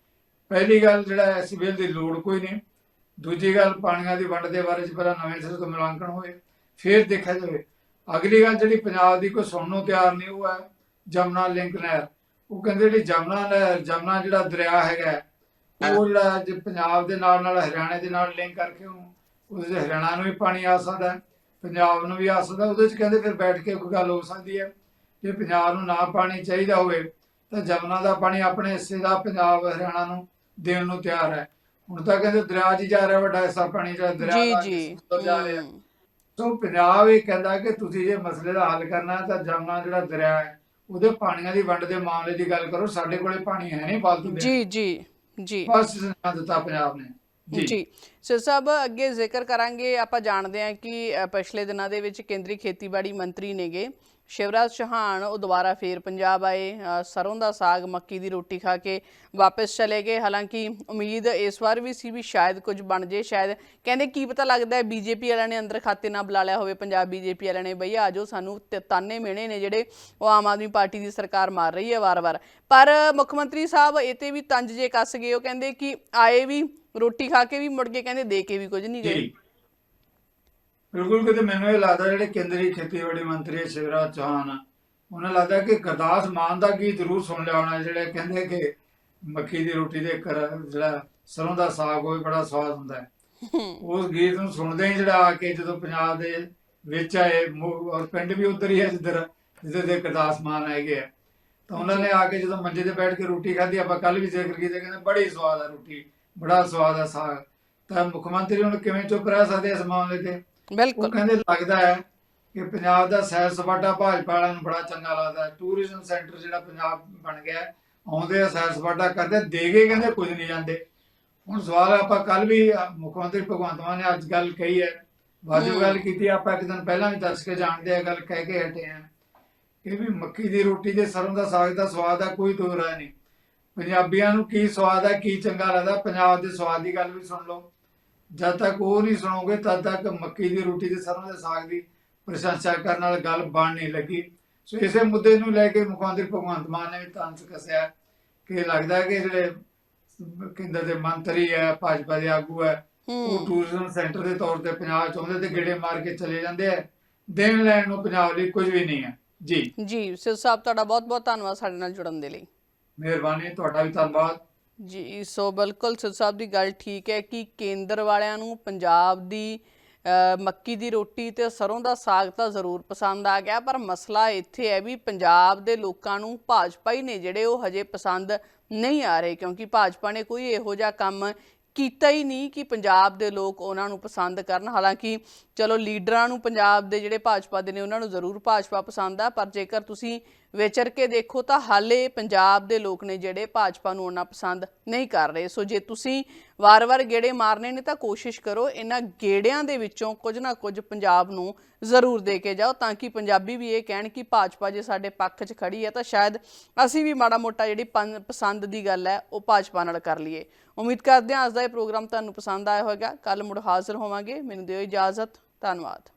ਪਹਿਲੀ ਗੱਲ ਜਿਹੜਾ ਇਸ ਬਿੱਲ ਦੀ ਲੋੜ ਕੋਈ ਨਹੀਂ। ਦੂਜੀ ਗੱਲ, ਪਾਣੀਆਂ ਦੀ ਵੰਡ ਦੇ ਬਾਰੇ 'ਚ ਪਹਿਲਾਂ ਨਵੇਂ ਸਿਰ ਤੋਂ ਮੁਲਾਂਕਣ ਹੋਏ, ਫਿਰ ਦੇਖਿਆ ਜਾਵੇ। ਅਗਲੀ ਗੱਲ ਜਿਹੜੀ ਪੰਜਾਬ ਦੀ ਕੋਈ ਸੁਣਨ ਨੂੰ ਤਿਆਰ ਨਹੀਂ, ਉਹ ਹੈ ਜਮਨਾ ਲਿੰਕ ਨਹਿਰ। ਉਹ ਕਹਿੰਦੇ ਜਿਹੜੀ ਜਮਨਾ ਨਹਿਰ, ਜਮਨਾ ਜਿਹੜਾ ਦਰਿਆ ਹੈਗਾ, ਉਹ ਜਿਹੜਾ ਜੇ ਪੰਜਾਬ ਦੇ ਨਾਲ ਨਾਲ ਹਰਿਆਣੇ ਦੇ ਨਾਲ ਲਿੰਕ ਕਰਕੇ ਉਹਨੂੰ ਉਹਦੇ 'ਚ ਹਰਿਆਣਾ ਨੂੰ ਵੀ ਪਾਣੀ ਆ ਸਕਦਾ, ਪੰਜਾਬ ਨੂੰ ਵੀ ਆ ਸਕਦਾ, ਉਹਦੇ 'ਚ ਕਹਿੰਦੇ ਫਿਰ ਬੈਠ ਕੇ ਕੋਈ ਗੱਲ ਹੋ ਸਕਦੀ ਹੈ। ਜੇ ਪੰਜਾਬ ਨੂੰ ਨਾ ਪਾਣੀ ਚਾਹੀਦਾ ਹੋਵੇ, ਤਾਂ ਜਮਨਾ ਦਾ ਪਾਣੀ ਆਪਣੇ ਹਿੱਸੇ ਦਾ, ਪੰਜਾਬ, ਹਰਿਆਣਾ ਨੂੰ ਦੇਣ ਨੂੰ ਤਿਆਰ ਹੈ। ਹੁਣ ਤਾਂ ਕਹਿੰਦੇ ਦਰਿਆ 'ਚ ਜਾ ਰਿਹਾ ਵੱਡਾ ਹਿੱਸਾ ਪਾਣੀ ਜਿਹੜਾ ਦਰਿਆ ਜੀ ਦਾ ਜੀ। ਸਮੁੰਦਰ ਜਾ ਰਿਹਾ। ਸੋ ਪੰਜਾਬ ਇਹ ਕਹਿੰਦਾ ਕਿ ਤੁਸੀਂ ਜੇ ਮਸਲੇ ਦਾ ਹੱਲ ਕਰਨਾ ਤਾਂ ਜਮਨਾ ਜਿਹੜਾ ਦਰਿਆ ਹੈ ਉਹਦੇ ਪਾਣੀਆਂ ਦੀ ਵੰਡ ਦੇ ਮਾਮਲੇ ਦੀ ਗੱਲ ਕਰੋ। ਸਾਡੇ ਕੋਲੇ ਪਾਣੀ ਹੈ ਨਹੀਂ ਦੇ ਜੀ ਜੀ ਜੀ। ਬਸ ਦਿੱਤਾ ਪੰਜਾਬ ਨੇ। ਜੀ। ਸਰ ਸਾਹਿਬ ਅੱਗੇ ਜ਼ਿਕਰ ਕਰਾਂਗੇ। ਆਪਾਂ ਜਾਣਦੇ ਹਾਂ ਕਿ ਪਿਛਲੇ ਦਿਨਾਂ ਦੇ ਵਿੱਚ ਕੇਂਦਰੀ ਖੇਤੀਬਾੜੀ ਮੰਤਰੀ ਨੇਗੇ। ਸ਼ਿਵਰਾਜ ਚੌਹਾਨ ਉਹ ਦੁਬਾਰਾ ਫੇਰ ਪੰਜਾਬ ਆਏ ਅ, ਸਰੋਂ ਦਾ ਸਾਗ ਮੱਕੀ ਦੀ ਰੋਟੀ ਖਾ ਕੇ ਵਾਪਸ ਚਲੇ ਗਏ। ਹਾਲਾਂਕਿ ਉਮੀਦ ਇਸ ਵਾਰ ਵੀ ਸੀ ਵੀ ਸ਼ਾਇਦ ਕੁਝ ਬਣ ਜੇ ਸ਼ਾਇਦ ਕਹਿੰਦੇ ਕੀ ਪਤਾ ਲੱਗਦਾ ਹੈ ਬੀਜੇਪੀ ਵਾਲਿਆਂ ਨੇ ਅੰਦਰ ਖਾਤੇ ਨਾ ਬੁਲਾ ਲਿਆ ਹੋਵੇ ਪੰਜਾਬ ਬੀਜੇਪੀ ਵਾਲਿਆਂ ਨੇ ਬਈ ਆਜੋ ਸਾਨੂੰ ਤਾਨੇ ਮਿਹਣੇ ਨੇ ਜਿਹੜੇ ਉਹ ਆਮ ਆਦਮੀ ਪਾਰਟੀ ਦੀ ਸਰਕਾਰ ਮਾਰ ਰਹੀ ਹੈ ਵਾਰ-ਵਾਰ। ਪਰ ਮੁੱਖ ਮੰਤਰੀ ਸਾਹਿਬ ਇਹ ਤੇ ਵੀ ਤੰਜ ਜੇ ਕੱਸ ਗਏ ਉਹ ਕਹਿੰਦੇ ਕਿ ਆਏ ਵੀ ਰੋਟੀ ਖਾ ਕੇ ਵੀ ਮੁੜ ਕੇ ਕਹਿੰਦੇ ਦੇ ਕੇ ਵੀ ਕੁਝ ਨਹੀਂ ਗਏ। ਬਿਲਕੁਲ ਕਿਤੇ ਮੈਨੂੰ ਇਹ ਲੱਗਦਾ ਜਿਹੜੇ ਕੇਂਦਰੀ ਖੇਤੀਬਾੜੀ ਮੰਤਰੀ ਸ਼ਿਵਰਾਜ ਚੌਹਾਨ ਉਹਨਾਂ ਲੱਗਦਾ ਕਿ ਗੁਰਦਾਸ ਮਾਨ ਦਾ ਗੀਤ ਜ਼ਰੂਰ ਸੁਣ ਲਿਆ ਹੋਣਾ, ਜਿਹੜੇ ਕਹਿੰਦੇ ਕਿ ਮੱਕੀ ਦੀ ਰੋਟੀ ਦੇ ਜਿਹੜਾ ਸਰੋਂ ਦਾ ਸਾਗ ਹੋਵੇ ਬੜਾ ਸਵਾਦ ਹੁੰਦਾ ਉਸ ਗੀਤ ਨੂੰ ਸੁਣਦੇ ਹੀ ਜਿਹੜਾ ਆ ਕੇ ਜਦੋਂ ਪੰਜਾਬ ਦੇ ਵਿੱਚ ਆਏ ਔਰ ਪਿੰਡ ਵੀ ਉਧਰ ਹੀ ਹੈ ਜਿੱਧਰ ਜਿੱਧਰ ਦੇ ਗੁਰਦਾਸ ਮਾਨ ਹੈਗੇ ਆ। ਤਾਂ ਉਹਨਾਂ ਨੇ ਆ ਕੇ ਜਦੋਂ ਮੰਜੇ ਤੇ ਬੈਠ ਕੇ ਰੋਟੀ ਖਾਧੀ, ਆਪਾਂ ਕੱਲ ਵੀ ਜ਼ਿਕਰ ਕੀਤਾ, ਕਹਿੰਦੇ ਬੜੀ ਸਵਾਦ ਆ ਰੋਟੀ, ਬੜਾ ਸਵਾਦ ਆ ਸਾਗ। ਤਾਂ ਮੁੱਖ ਮੰਤਰੀ ਹੁਣ ਕਿਵੇਂ ਚੁੱਪ ਰਹਿ ਸਕਦੇ ਇਸ ਮਾਮਲੇ ਤੇ? ਬਿਲਕੁਲ। ਕਹਿੰਦੇ ਲੱਗਦਾ ਹੈ ਕਿ ਪੰਜਾਬ ਦਾ ਸੈਰ ਸਪਾਟਾ ਭਾਜਪਾ ਵਾਲਿਆਂ ਨੂੰ ਬੜਾ ਚੰਗਾ ਲੱਗਦਾ ਹੈ। ਟੂਰਿਜ਼ਮ ਸੈਂਟਰ ਜਿਹੜਾ ਪੰਜਾਬ ਬਣ ਗਿਆ ਆਉਂਦੇ ਆ ਸੈਰ ਸਪਾਟਾ ਕਰਦੇ ਦੇਗੇ ਕਹਿੰਦੇ ਕੁਝ ਨਹੀਂ ਜਾਂਦੇ। ਹੁਣ ਸਵਾਲ ਆਪਾਂ ਕੱਲ ਵੀ ਮੁੱਖ ਮੰਤਰੀ ਭਗਵੰਤ ਮਾਨ ਨੇ ਅੱਜ ਗੱਲ ਕਹੀ ਹੈ। ਹਮ। ਗੱਲ ਕੀਤੀ ਆਪਾਂ ਇੱਕ ਦਿਨ ਪਹਿਲਾਂ ਵੀ ਦੱਸ ਕੇ ਜਾਣਦੇ ਆ ਗੱਲ ਕਹਿ ਕੇ ਹਟੇ ਆ। ਕਿ ਵੀ ਮੱਕੀ ਦੀ ਰੋਟੀ ਤੇ ਸਰੋਂ ਦਾ ਸਾਗ ਦਾ ਸਵਾਦ ਆ ਕੋਈ ਦੋ ਰਾਏ ਨਹੀਂ। ਪੰਜਾਬੀਆਂ ਨੂੰ ਕੀ ਸਵਾਦ ਆ ਕੀ ਚੰਗਾ ਲੱਗਦਾ ਪੰਜਾਬ ਦੇ ਸਵਾਦ ਦੀ ਗੱਲ ਵੀ ਸੁਣ ਲਓ। ਜਦ ਤੱਕ ਉਹ ਨਹੀਂ ਸੁਣੋਗੇ ਤਦ ਤੱਕ ਮੱਕੀ ਦੀ ਰੋਟੀ ਤੇ ਸਰੋਂ ਦੇ ਸਾਗ ਦੀ ਪ੍ਰਸ਼ੰਸਾ ਕਰਨ ਨਾਲ ਗੱਲ ਬਣ ਨਹੀਂ ਲੱਗੀ। ਸੋ ਇਸੇ ਮੁੱਦੇ ਨੂੰ ਲੈ ਕੇ ਮੁੱਖ ਮੰਤਰੀ ਭਗਵੰਤ ਮਾਨ ਨੇ ਵੀ ਤੰਜ ਕੱਸਿਆ ਕਿ ਲੱਗਦਾ ਹੈ ਕਿ ਜਿਹੜੇ ਕੇਂਦਰ ਦੇ ਮੰਤਰੀ ਹੈ ਭਾਜਪਾ ਦੇ ਆਗੂ ਹੈ ਉਹ ਟੂਰਿਜ਼ਮ ਸੈਂਟਰ ਦੇ ਤੌਰ ਤੇ ਪੰਜਾਬ ਚ ਆਉਂਦੇ ਤੇ ਗੇੜੇ ਮਾਰ ਕੇ ਚਲੇ ਜਾਂਦੇ ਆ। ਦੇਣ ਲੈਣ ਨੂੰ ਪੰਜਾਬ ਲਈ ਕੁਝ ਵੀ ਨਹੀਂ ਹੈ। ਜੀ। ਜੀ ਸਿਰ ਸਾਹਿਬ ਤੁਹਾਡਾ ਬਹੁਤ-ਬਹੁਤ ਧੰਨਵਾਦ ਸਾਡੇ ਨਾਲ ਜੁੜਨ ਦੇ ਲਈ। ਮਿਹਰਬਾਨੀ ਤੁਹਾਡਾ ਵੀ ਧੰਨਵਾਦ। ਜੀ, ਸੋ ਬਿਲਕੁਲ ਸਿਰ ਸਾਹਿਬ ਦੀ ਗੱਲ ਠੀਕ ਹੈ ਕਿ ਕੇਂਦਰ ਵਾਲਿਆਂ ਨੂੰ ਪੰਜਾਬ ਦੀ ਮੱਕੀ ਦੀ ਰੋਟੀ ਤੇ ਸਰੋਂ ਦਾ ਸਾਗ ਤਾਂ ਜ਼ਰੂਰ ਪਸੰਦ ਆ ਗਿਆ, ਪਰ ਮਸਲਾ ਇੱਥੇ ਹੈ ਵੀ ਪੰਜਾਬ ਦੇ ਲੋਕਾਂ ਨੂੰ ਭਾਜਪਾ ਹੀ ਨੇ ਜਿਹੜੇ ਉਹ ਹਜੇ ਪਸੰਦ ਨਹੀਂ ਆ ਰਹੇ, ਕਿਉਂਕਿ ਭਾਜਪਾ ਨੇ ਕੋਈ ਇਹੋ ਜਿਹਾ ਕੰਮ ਕੀਤਾ ਹੀ ਨਹੀਂ ਕਿ ਪੰਜਾਬ ਦੇ ਲੋਕ ਉਹਨਾਂ ਨੂੰ ਪਸੰਦ ਕਰਨ। ਹਾਲਾਂਕਿ ਚਲੋ ਲੀਡਰਾਂ ਨੂੰ ਪੰਜਾਬ ਦੇ ਜਿਹੜੇ ਭਾਜਪਾ ਦੇ ਨੇ, ਉਹਨਾਂ ਨੂੰ ਜ਼ਰੂਰ ਭਾਜਪਾ ਪਸੰਦ ਆ, ਪਰ ਜੇਕਰ ਤੁਸੀਂ ਵਿਚਰ ਕੇ ਦੇਖੋ ਤਾਂ ਹਾਲੇ ਪੰਜਾਬ ਦੇ ਲੋਕ ਨੇ ਜਿਹੜੇ ਭਾਜਪਾ ਨੂੰ ਉਹਨਾਂ ਪਸੰਦ ਨਹੀਂ ਕਰ ਰਹੇ। ਸੋ ਜੇ ਤੁਸੀਂ ਵਾਰ-ਵਾਰ ਗੇੜੇ ਮਾਰਨੇ ਨੇ ਤਾਂ ਕੋਸ਼ਿਸ਼ ਕਰੋ ਇਹਨਾਂ ਗੇੜਿਆਂ ਦੇ ਵਿੱਚੋਂ ਕੁਝ ਨਾ ਕੁਝ ਪੰਜਾਬ ਨੂੰ ਜ਼ਰੂਰ ਦੇ ਕੇ ਜਾਓ, ਤਾਂ ਕਿ ਪੰਜਾਬੀ ਵੀ ਇਹ ਕਹਿਣ ਕਿ ਭਾਜਪਾ ਜੇ ਸਾਡੇ ਪੱਖ 'ਚ ਖੜੀ ਹੈ ਤਾਂ ਸ਼ਾਇਦ ਅਸੀਂ ਵੀ ਮਾੜਾ ਮੋਟਾ ਜਿਹੜੀ ਪੰ- ਪਸੰਦ ਦੀ ਗੱਲ ਹੈ, ਉਹ ਭਾਜਪਾ ਨਾਲ ਕਰ ਲਈਏ। ਉਮੀਦ ਕਰਦੇ ਹਾਂ ਅੱਜ ਦਾ ਇਹ ਪ੍ਰੋਗਰਾਮ ਤੁਹਾਨੂੰ ਪਸੰਦ ਆਇਆ ਹੋਵੇਗਾ। ਕੱਲ ਮੁੜ ਹਾਜ਼ਰ ਹੋਵਾਂਗੇ। ਮੈਨੂੰ ਦਿਓ ਇਜਾਜ਼ਤ। ਧੰਨਵਾਦ।